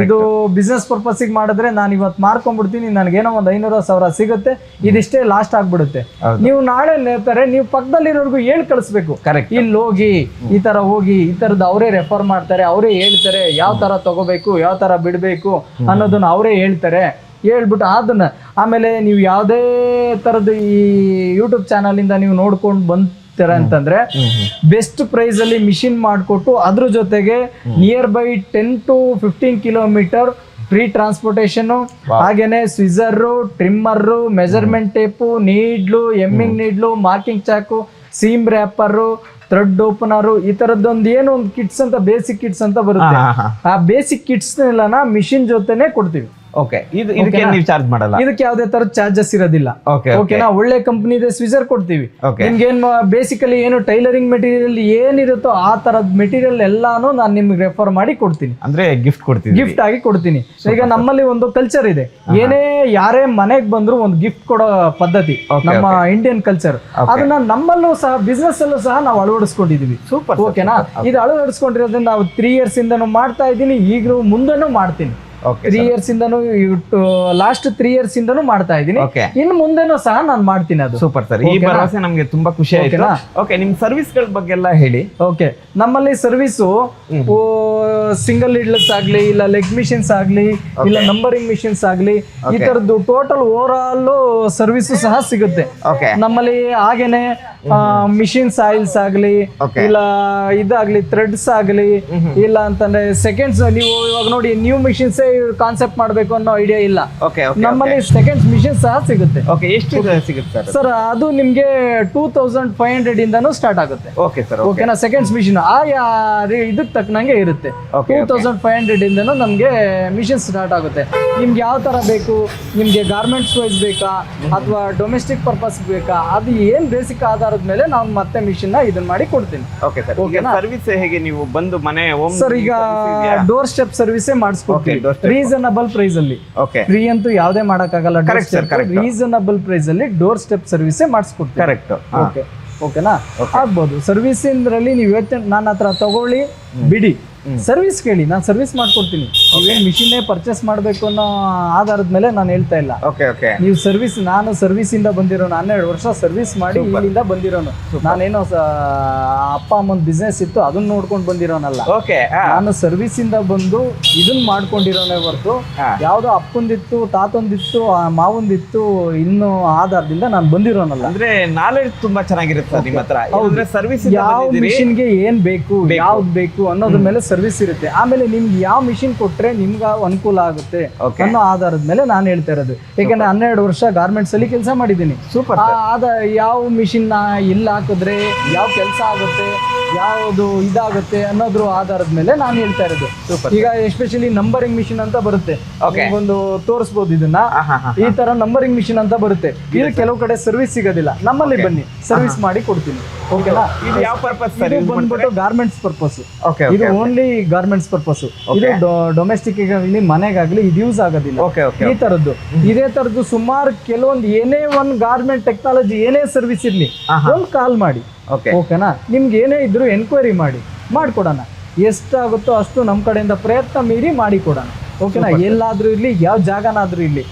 ಇದು ಬಿಸ್ನೆಸ್ ಪರ್ಪಸ್ಗೆ ಮಾಡಿದ್ರೆ ನಾನು ಇವತ್ತು ಮಾರ್ಕೊಂಡ್ಬಿಡ್ತೀನಿ ನನಗೇನೋ ಒಂದು ಐನೂರು ಸಾವಿರ ಸಿಗುತ್ತೆ ಇದಿಷ್ಟೇ ಲಾಸ್ಟ್ ಆಗ್ಬಿಡುತ್ತೆ. ನೀವು ನಾಳೆ ನೇತಾರೆ ನೀವು ಪಕ್ಕದಲ್ಲಿರೋರ್ಗು ಹೇಳಿ ಕಳಿಸ್ಬೇಕು. ಕರೆಕ್ಟ್ ಇಲ್ಲಿ ಹೋಗಿ ಈ ತರ ಹೋಗಿ ಈ ತರದ್ದು ಅವರೇ ರೆಫರ್ ಮಾಡ್ತಾರೆ ಅವರೇ ಹೇಳ್ತಾರೆ ಯಾವ ತರ ತಗೋಬೇಕು ಯಾವ ತರ ಬಿಡಬೇಕು ಅನ್ನೋದನ್ನ ಅವರೇ ಹೇಳ್ತಾರೆ. ಹೇಳ್ಬಿಟ್ಟು ಅದನ್ನ ಆಮೇಲೆ ನೀವು ಯಾವುದೇ ತರದ್ದು ಈ ಯೂಟ್ಯೂಬ್ ಚಾನಲ್ ಇಂದ ನೀವು ನೋಡ್ಕೊಂಡು ಬಂತೀರ ಅಂತಂದ್ರೆ ಬೆಸ್ಟ್ ಪ್ರೈಸ್ ಅಲ್ಲಿ ಮಿಷಿನ್ ಮಾಡಿಕೊಟ್ಟು ಅದ್ರ ಜೊತೆಗೆ nearby ten to fifteen kilometre free transportation ಹಾಗೇನೆ scissor trimmer measurement tape needle hemming needle marking ಚಾಕು ಸೀಮ್ ರ್ಯಾಪರು ಥ್ರೆಡ್ ಓಪನರು ಈ ತರದ್ದೊಂದು ಏನೋ ಒಂದು ಕಿಟ್ಸ್ ಅಂತ ಬೇಸಿಕ್ ಕಿಟ್ಸ್ ಅಂತ ಬರುತ್ತೆ. ಆ ಬೇಸಿಕ್ ಕಿಟ್ಸ್ ಮಿಷಿನ್ ಜೊತೆನೆ ಕೊಡ್ತೀವಿ. ಓಕೆ ಇದು ಇದಕ್ಕೆ ನೀವು ಚಾರ್ಜ್ ಮಾಡಲ್ಲ. ಇದಕ್ಕೆ ಯಾವುದೇ ತರ ಚಾರ್ಜಸ್ ಇರೋದಿಲ್ಲ. ಓಕೆ ಓಕೆನಾ ಒಳ್ಳೆ ಕಂಪ್ನಿ ಇದೆ ಸ್ವಿಜರ್ ಕೊಡ್ತೀವಿ. ನಿಮ್ಗೆ ಏನ್ ಬೇಸಿಕಲಿ ಏನು ಟೈಲರಿಂಗ್ ಮೆಟೀರಿಯಲ್ ಏನಿರುತ್ತೋ ಆ ತರದ ಮೆಟೀರಿಯಲ್ ಎಲ್ಲಾನು ನಾನು ನಿಮ್ಗೆ ರೆಫರ್ ಮಾಡಿ ಕೊಡ್ತೀನಿ. ಅಂದ್ರೆ ಗಿಫ್ಟ್ ಕೊಡ್ತೀನಿ ಗಿಫ್ಟ್ ಆಗಿ ಕೊಡ್ತೀನಿ. ಈಗ ನಮ್ಮಲ್ಲಿ ಒಂದು ಕಲ್ಚರ್ ಇದೆ. ಏನೇ ಯಾರೇ ಮನೆಗೆ ಬಂದ್ರು ಒಂದು ಗಿಫ್ಟ್ ಕೊಡೋ ಪದ್ಧತಿ. ನಮ್ಮ ಇಂಡಿಯನ್ ಕಲ್ಚರ್ ಅದನ್ನ ನಮ್ಮಲ್ಲೂ ಸಹ ಬಿಸ್ನೆಸ್ ಅಲ್ಲೂ ಸಹ ನಾವು ಅಳವಡಿಸ್ಕೊಂಡಿದೀವಿ. ಸೂಪರ್ ಓಕೆನಾ ಇದು ಅಳವಡಿಸ್ಕೊಂಡಿರೋದ್ರಿಂದ ನಾವು ತ್ರೀ ಇಯರ್ಸ್ ಇಂದನೂ ಮಾಡ್ತಾ ಇದ್ದೀನಿ ಈಗಲೂ ಮುಂದೆನೂ ಮಾಡ್ತೀನಿ. ತ್ರೀ ಇಯರ್ಸ್ ಇಂದನು ಲಾಸ್ಟ್ ತ್ರೀ ಇಯರ್ಸ್ ಇಂದನು ಮಾಡ್ತಾ ಇದ್ದೀನಿ. ಇನ್ ಮುಂದೆನೂ ಸಹ ನಾನು ಮಾಡ್ತೀನಿ ಅದು. ಸೂಪರ್ ಸರ್ ಈ ಭರವಸೆ ನಮ್ಗೆ ತುಂಬಾ ಖುಷಿ ಆಯ್ತು. ಓಕೆ ನಿಮ್ ಸರ್ವಿಸ್ಗಳ ಬಗ್ಗೆ ಎಲ್ಲ ಹೇಳಿ. ಓಕೆ ನಮ್ಮಲ್ಲಿ ಸರ್ವಿಸು ಸಿಂಗಲ್ ಇಡ್ಲಸ್ ಆಗ್ಲಿ ಇಲ್ಲ ಲೆಗ್ ಮಿಷಿನ್ಸ್ ಆಗ್ಲಿ ಇಲ್ಲ ನಂಬರಿಂಗ್ ಮಿಷಿನ್ಸ್ ಆಗ್ಲಿ ಈ ತರದ್ದು ಟೋಟಲ್ ಓವರ್ ಆಲ್ ಸರ್ವಿಸ್ ಸಹ ಸಿಗುತ್ತೆ. ನಮ್ಮಲ್ಲಿ ಹಾಗೇನೆ ಮಿಷಿನ್ಸ್ ಆಯಿಲ್ಸ್ ಆಗ್ಲಿ ಇಲ್ಲ ಇದಾಗ್ಲಿ ಥ್ರೆಡ್ಸ್ ಆಗ್ಲಿ ಇಲ್ಲ ಅಂತಂದ್ರೆ ಸೆಕೆಂಡ್ಸ್ ನೀವು ಇವಾಗ ನೋಡಿ ನ್ಯೂ ಮಿಷಿನ್ಸ್ ಕಾನ್ಸೆಪ್ಟ್ ಮಾಡಬೇಕು ಅನ್ನೋ ಐಡಿಯಾ ಇಲ್ಲ. ಓಕೆ ನಮ್ಮಲ್ಲಿ ಸೆಕೆಂಡ್ಸ್ ಮಿಷಿನ್ ಸಹ ಸಿಗುತ್ತೆ. ಓಕೆ ಎಷ್ಟು ಇದು ಸಿಗುತ್ತೆ ಸರ್? ಅದು ನಿಮಗೆ ಟೂ ತೌಸಂಡ್ ಫೈವ್ ಹಂಡ್ರೆಡ್ ಇಂದ ಸ್ಟಾರ್ಟ್ ಆಗುತ್ತೆ. ಓಕೆ ಸರ್ ಓಕೆನಾ ಸೆಕೆಂಡ್ಸ್ ಮಿಷಿನ್ ಆ ಇದಕ್ಕೆ ತಕ್ಕನಂಗೆ ಇರುತ್ತೆ. ಟೂ ತೌಸಂಡ್ ಫೈವ್ ಹಂಡ್ರೆಡ್ ಇಂದನೂ ನಮಗೆ ಮಿಷಿನ್ ಸ್ಟಾರ್ಟ್ ಆಗುತ್ತೆ. ನಿಮ್ಗೆ ಯಾವ ತರ ಬೇಕು? ನಿಮಗೆ ಗಾರ್ಮೆಂಟ್ಸ್ ವೈಸ್ ಬೇಕಾ? ಅಥವಾ ಡೊಮೆಸ್ಟಿಕ್ ಪರ್ಪಸ್ ಬೇಕಾ? ಅದು ಏನು ಬೇಸಿಕ್ ಆಧಾರದ ಮೇಲೆ ನಾವು ಮತ್ತೆ ಮಿಷಿನ್ನ ಇದನ್ನ ಮಾಡಿ ಕೊಡ್ತೀನಿ. ಓಕೆ ಸರ್ ಓಕೆನಾ? ಸರ್ವಿಸ್ ಹೇಗೆ ನೀವು ಬಂದು ಮನೆ ಸರ್ ಈಗ ಡೋರ್ ಸ್ಟೆಪ್ ಸರ್ವಿಸೇ ಮಾಡಿಸ್ಕೊಡ್ತೀವಿ. ಡೋರ್. ರೀಸನಬಲ್ ಪ್ರೈಸ್ ಅಲ್ಲಿ. ಓಕೆ ಫ್ರೀ ಅಂತೂ ಯಾವುದೇ ಮಾಡೋಕ್ಕಾಗಲ್ಲ ಕರೆಕ್ಟ್. ರೀಸನಬಲ್ ಪ್ರೈಸ್ ಅಲ್ಲಿ ಡೋರ್ ಸ್ಟೆಪ್ ಸರ್ವಿಸೇ ಮಾಡಿಸ್ಕೊಡ್ತೀವಿ. ಕರೆಕ್ಟ್ ಓಕೆ ಓಕೆನಾ ಆಗ್ಬೋದು. ಸರ್ವಿಸ್ ಇಂದ್ರಲ್ಲಿ ನೀವು ಯೋಚನೆ ನನ್ನ ಹತ್ರ ತಗೊಳ್ಳಿ ಬಿಡಿ. ಸರ್ವಿಸ್ ಕೇಳಿ ನಾನು ಸರ್ವಿಸ್ ಮಾಡ್ಕೊಡ್ತೀನಿ. ನೀವೇನು ಮಿಷಿನ್ನೇ ಪರ್ಚೇಸ್ ಮಾಡಬೇಕು ಅನ್ನೋ ಆಧಾರದ ಮೇಲೆ ನಾನು ಹೇಳ್ತಾ ಇಲ್ಲ. ಓಕೆ ಓಕೆ ನೀವು ಸರ್ವಿಸ್ ನಾನು ಸರ್ವಿಸ್ ಇಂದ ಬಂದಿರೋನು ಹನ್ನೆರಡು ವರ್ಷ ಸರ್ವಿಸ್ ಮಾಡಿ ಇಲ್ಲಿಂದ ಬಂದಿರೋನು. ನಾನೇನೋ ಅಪ್ಪ ಅಮ್ಮನ ಬಿಸ್ನೆಸ್ ಇತ್ತು ಅದನ್ನ ನೋಡ್ಕೊಂಡು ಬಂದಿರೋನಲ್ಲ. ಓಕೆ ನಾನು ಸರ್ವಿಸ್ ಇಂದ ಬಂದು ಇದನ್ನ ಮಾಡ್ಕೊಂಡಿರೋನೇ ಹೊರತು ಯಾವ್ದು ಅಪ್ಪಂದಿತ್ತು ತಾತಂದಿತ್ತು ಮಾವಂದಿತ್ತು ಇನ್ನು ಆಧಾರದಿಂದ ನಾನು ಬಂದಿರೋನಲ್ಲ. ಅಂದ್ರೆ ನಾಲೆಡ್ಜ್ ತುಂಬಾ ಚೆನ್ನಾಗಿರುತ್ತೆ ನಿಮ್ಮ ಹತ್ರ ಸರ್ವಿಸ್ ಯಾವ ಮಿಷಿನ್ಗೆ ಏನ್ ಬೇಕು ಯಾವ್ದು ಬೇಕು ಅನ್ನೋದ್ರ ಮೇಲೆ ಸರ್ವಿಸ್ ಇರುತ್ತೆ. ಆಮೇಲೆ ನಿಮ್ಗೆ ಯಾವ ಮಿಷಿನ್ ಕೊಟ್ರೆ ನಿಮ್ಗೆ ಅನುಕೂಲ ಆಗುತ್ತೆ. ಅನ್ನೋ ಆಧಾರದ ಮೇಲೆ ನಾನು ಹೇಳ್ತಾ ಇರೋದು. ಯಾಕಂದ್ರೆ ಹನ್ನೆರಡು ವರ್ಷ ಗಾರ್ಮೆಂಟ್ಸ್ ಅಲ್ಲಿ ಕೆಲಸ ಮಾಡಿದ್ದೀನಿ. ಸೂಪರ್ ಆ ಆದ ಯಾವ ಮಿಷಿನ್ ಇಲ್ಲಿ ಹಾಕಿದ್ರೆ ಯಾವ ಕೆಲಸ ಆಗುತ್ತೆ ಯಾವುದು ಇದಾಗುತ್ತೆ ಅನ್ನೋದ್ರ ಆಧಾರದ ಮೇಲೆ ನಾನು ಹೇಳ್ತಾ ಇರೋದು. ಈಗ ಎಸ್ಪೆಷಲಿ ನಂಬರಿಂಗ್ ಮಿಷಿನ್ ಅಂತ ಬರುತ್ತೆ. ಒಂದು ತೋರಿಸಬಹುದು ಇದನ್ನ. ಈ ತರ ನಂಬರಿಂಗ್ ಮಿಷಿನ್ ಅಂತ ಬರುತ್ತೆ. ಇದು ಕೆಲವು ಕಡೆ ಸರ್ವಿಸ್ ಸಿಗೋದಿಲ್ಲ. ನಮ್ಮಲ್ಲಿ ಬನ್ನಿ. ಸರ್ವಿಸ್ ಮಾಡಿ ಕೊಡ್ತೀನಿ. ಓಕೆನಾ ಇದು ಯಾವ ಪರ್ಪಸ್ ಸರ್ ಇದು ಬಂದ್ಬಿಟ್ಟು ಗಾರ್ಮೆಂಟ್ಸ್ ಪರ್ಪಸ್ ಓಕೆ ಇದು ಓನ್ಲಿ ಗಾರ್ಮೆಂಟ್ಸ್ ಪರ್ಪಸ್ ಇದು ಡೊಮೆಸ್ಟಿಕ್ ಇಲ್ಲಿ ಮನೆಗಾಗ್ಲಿ ಇದು ಯೂಸ್ ಆಗೋದಿಲ್ಲ. ಈ ತರದ್ದು. ಇದೇ ತರದ್ದು ಸುಮಾರು ಕೆಲವೊಂದು ಏನೇ ಒಂದು ಗಾರ್ಮೆಂಟ್ ಟೆಕ್ನಾಲಜಿ ಏನೇ ಸರ್ವಿಸ್ ಇರ್ಲಿ ಒಂದು ಕಾಲ್ ಮಾಡಿ. ಓಕೆ ಓಕೆನಾ ನಿಮ್ಗೆ ಏನೇ ಇದ್ರು ಎನ್ಕ್ವೈರಿ ಮಾಡಿ ಮಾಡಿಕೊಡೋಣ. ಎಷ್ಟಾಗುತ್ತೋ ಅಷ್ಟು ನಮ್ಮ ಕಡೆಯಿಂದ ಪ್ರಯತ್ನ ಮೀರಿ ಮಾಡಿ ಕೊಡೋಣ ಓಕೆನಾ ಎಲ್ಲಾದ್ರೂ ಇರ್ಲಿ ಯಾವ ಜಾಗನಾದ್ರೂ ಇರ್ಲಿ.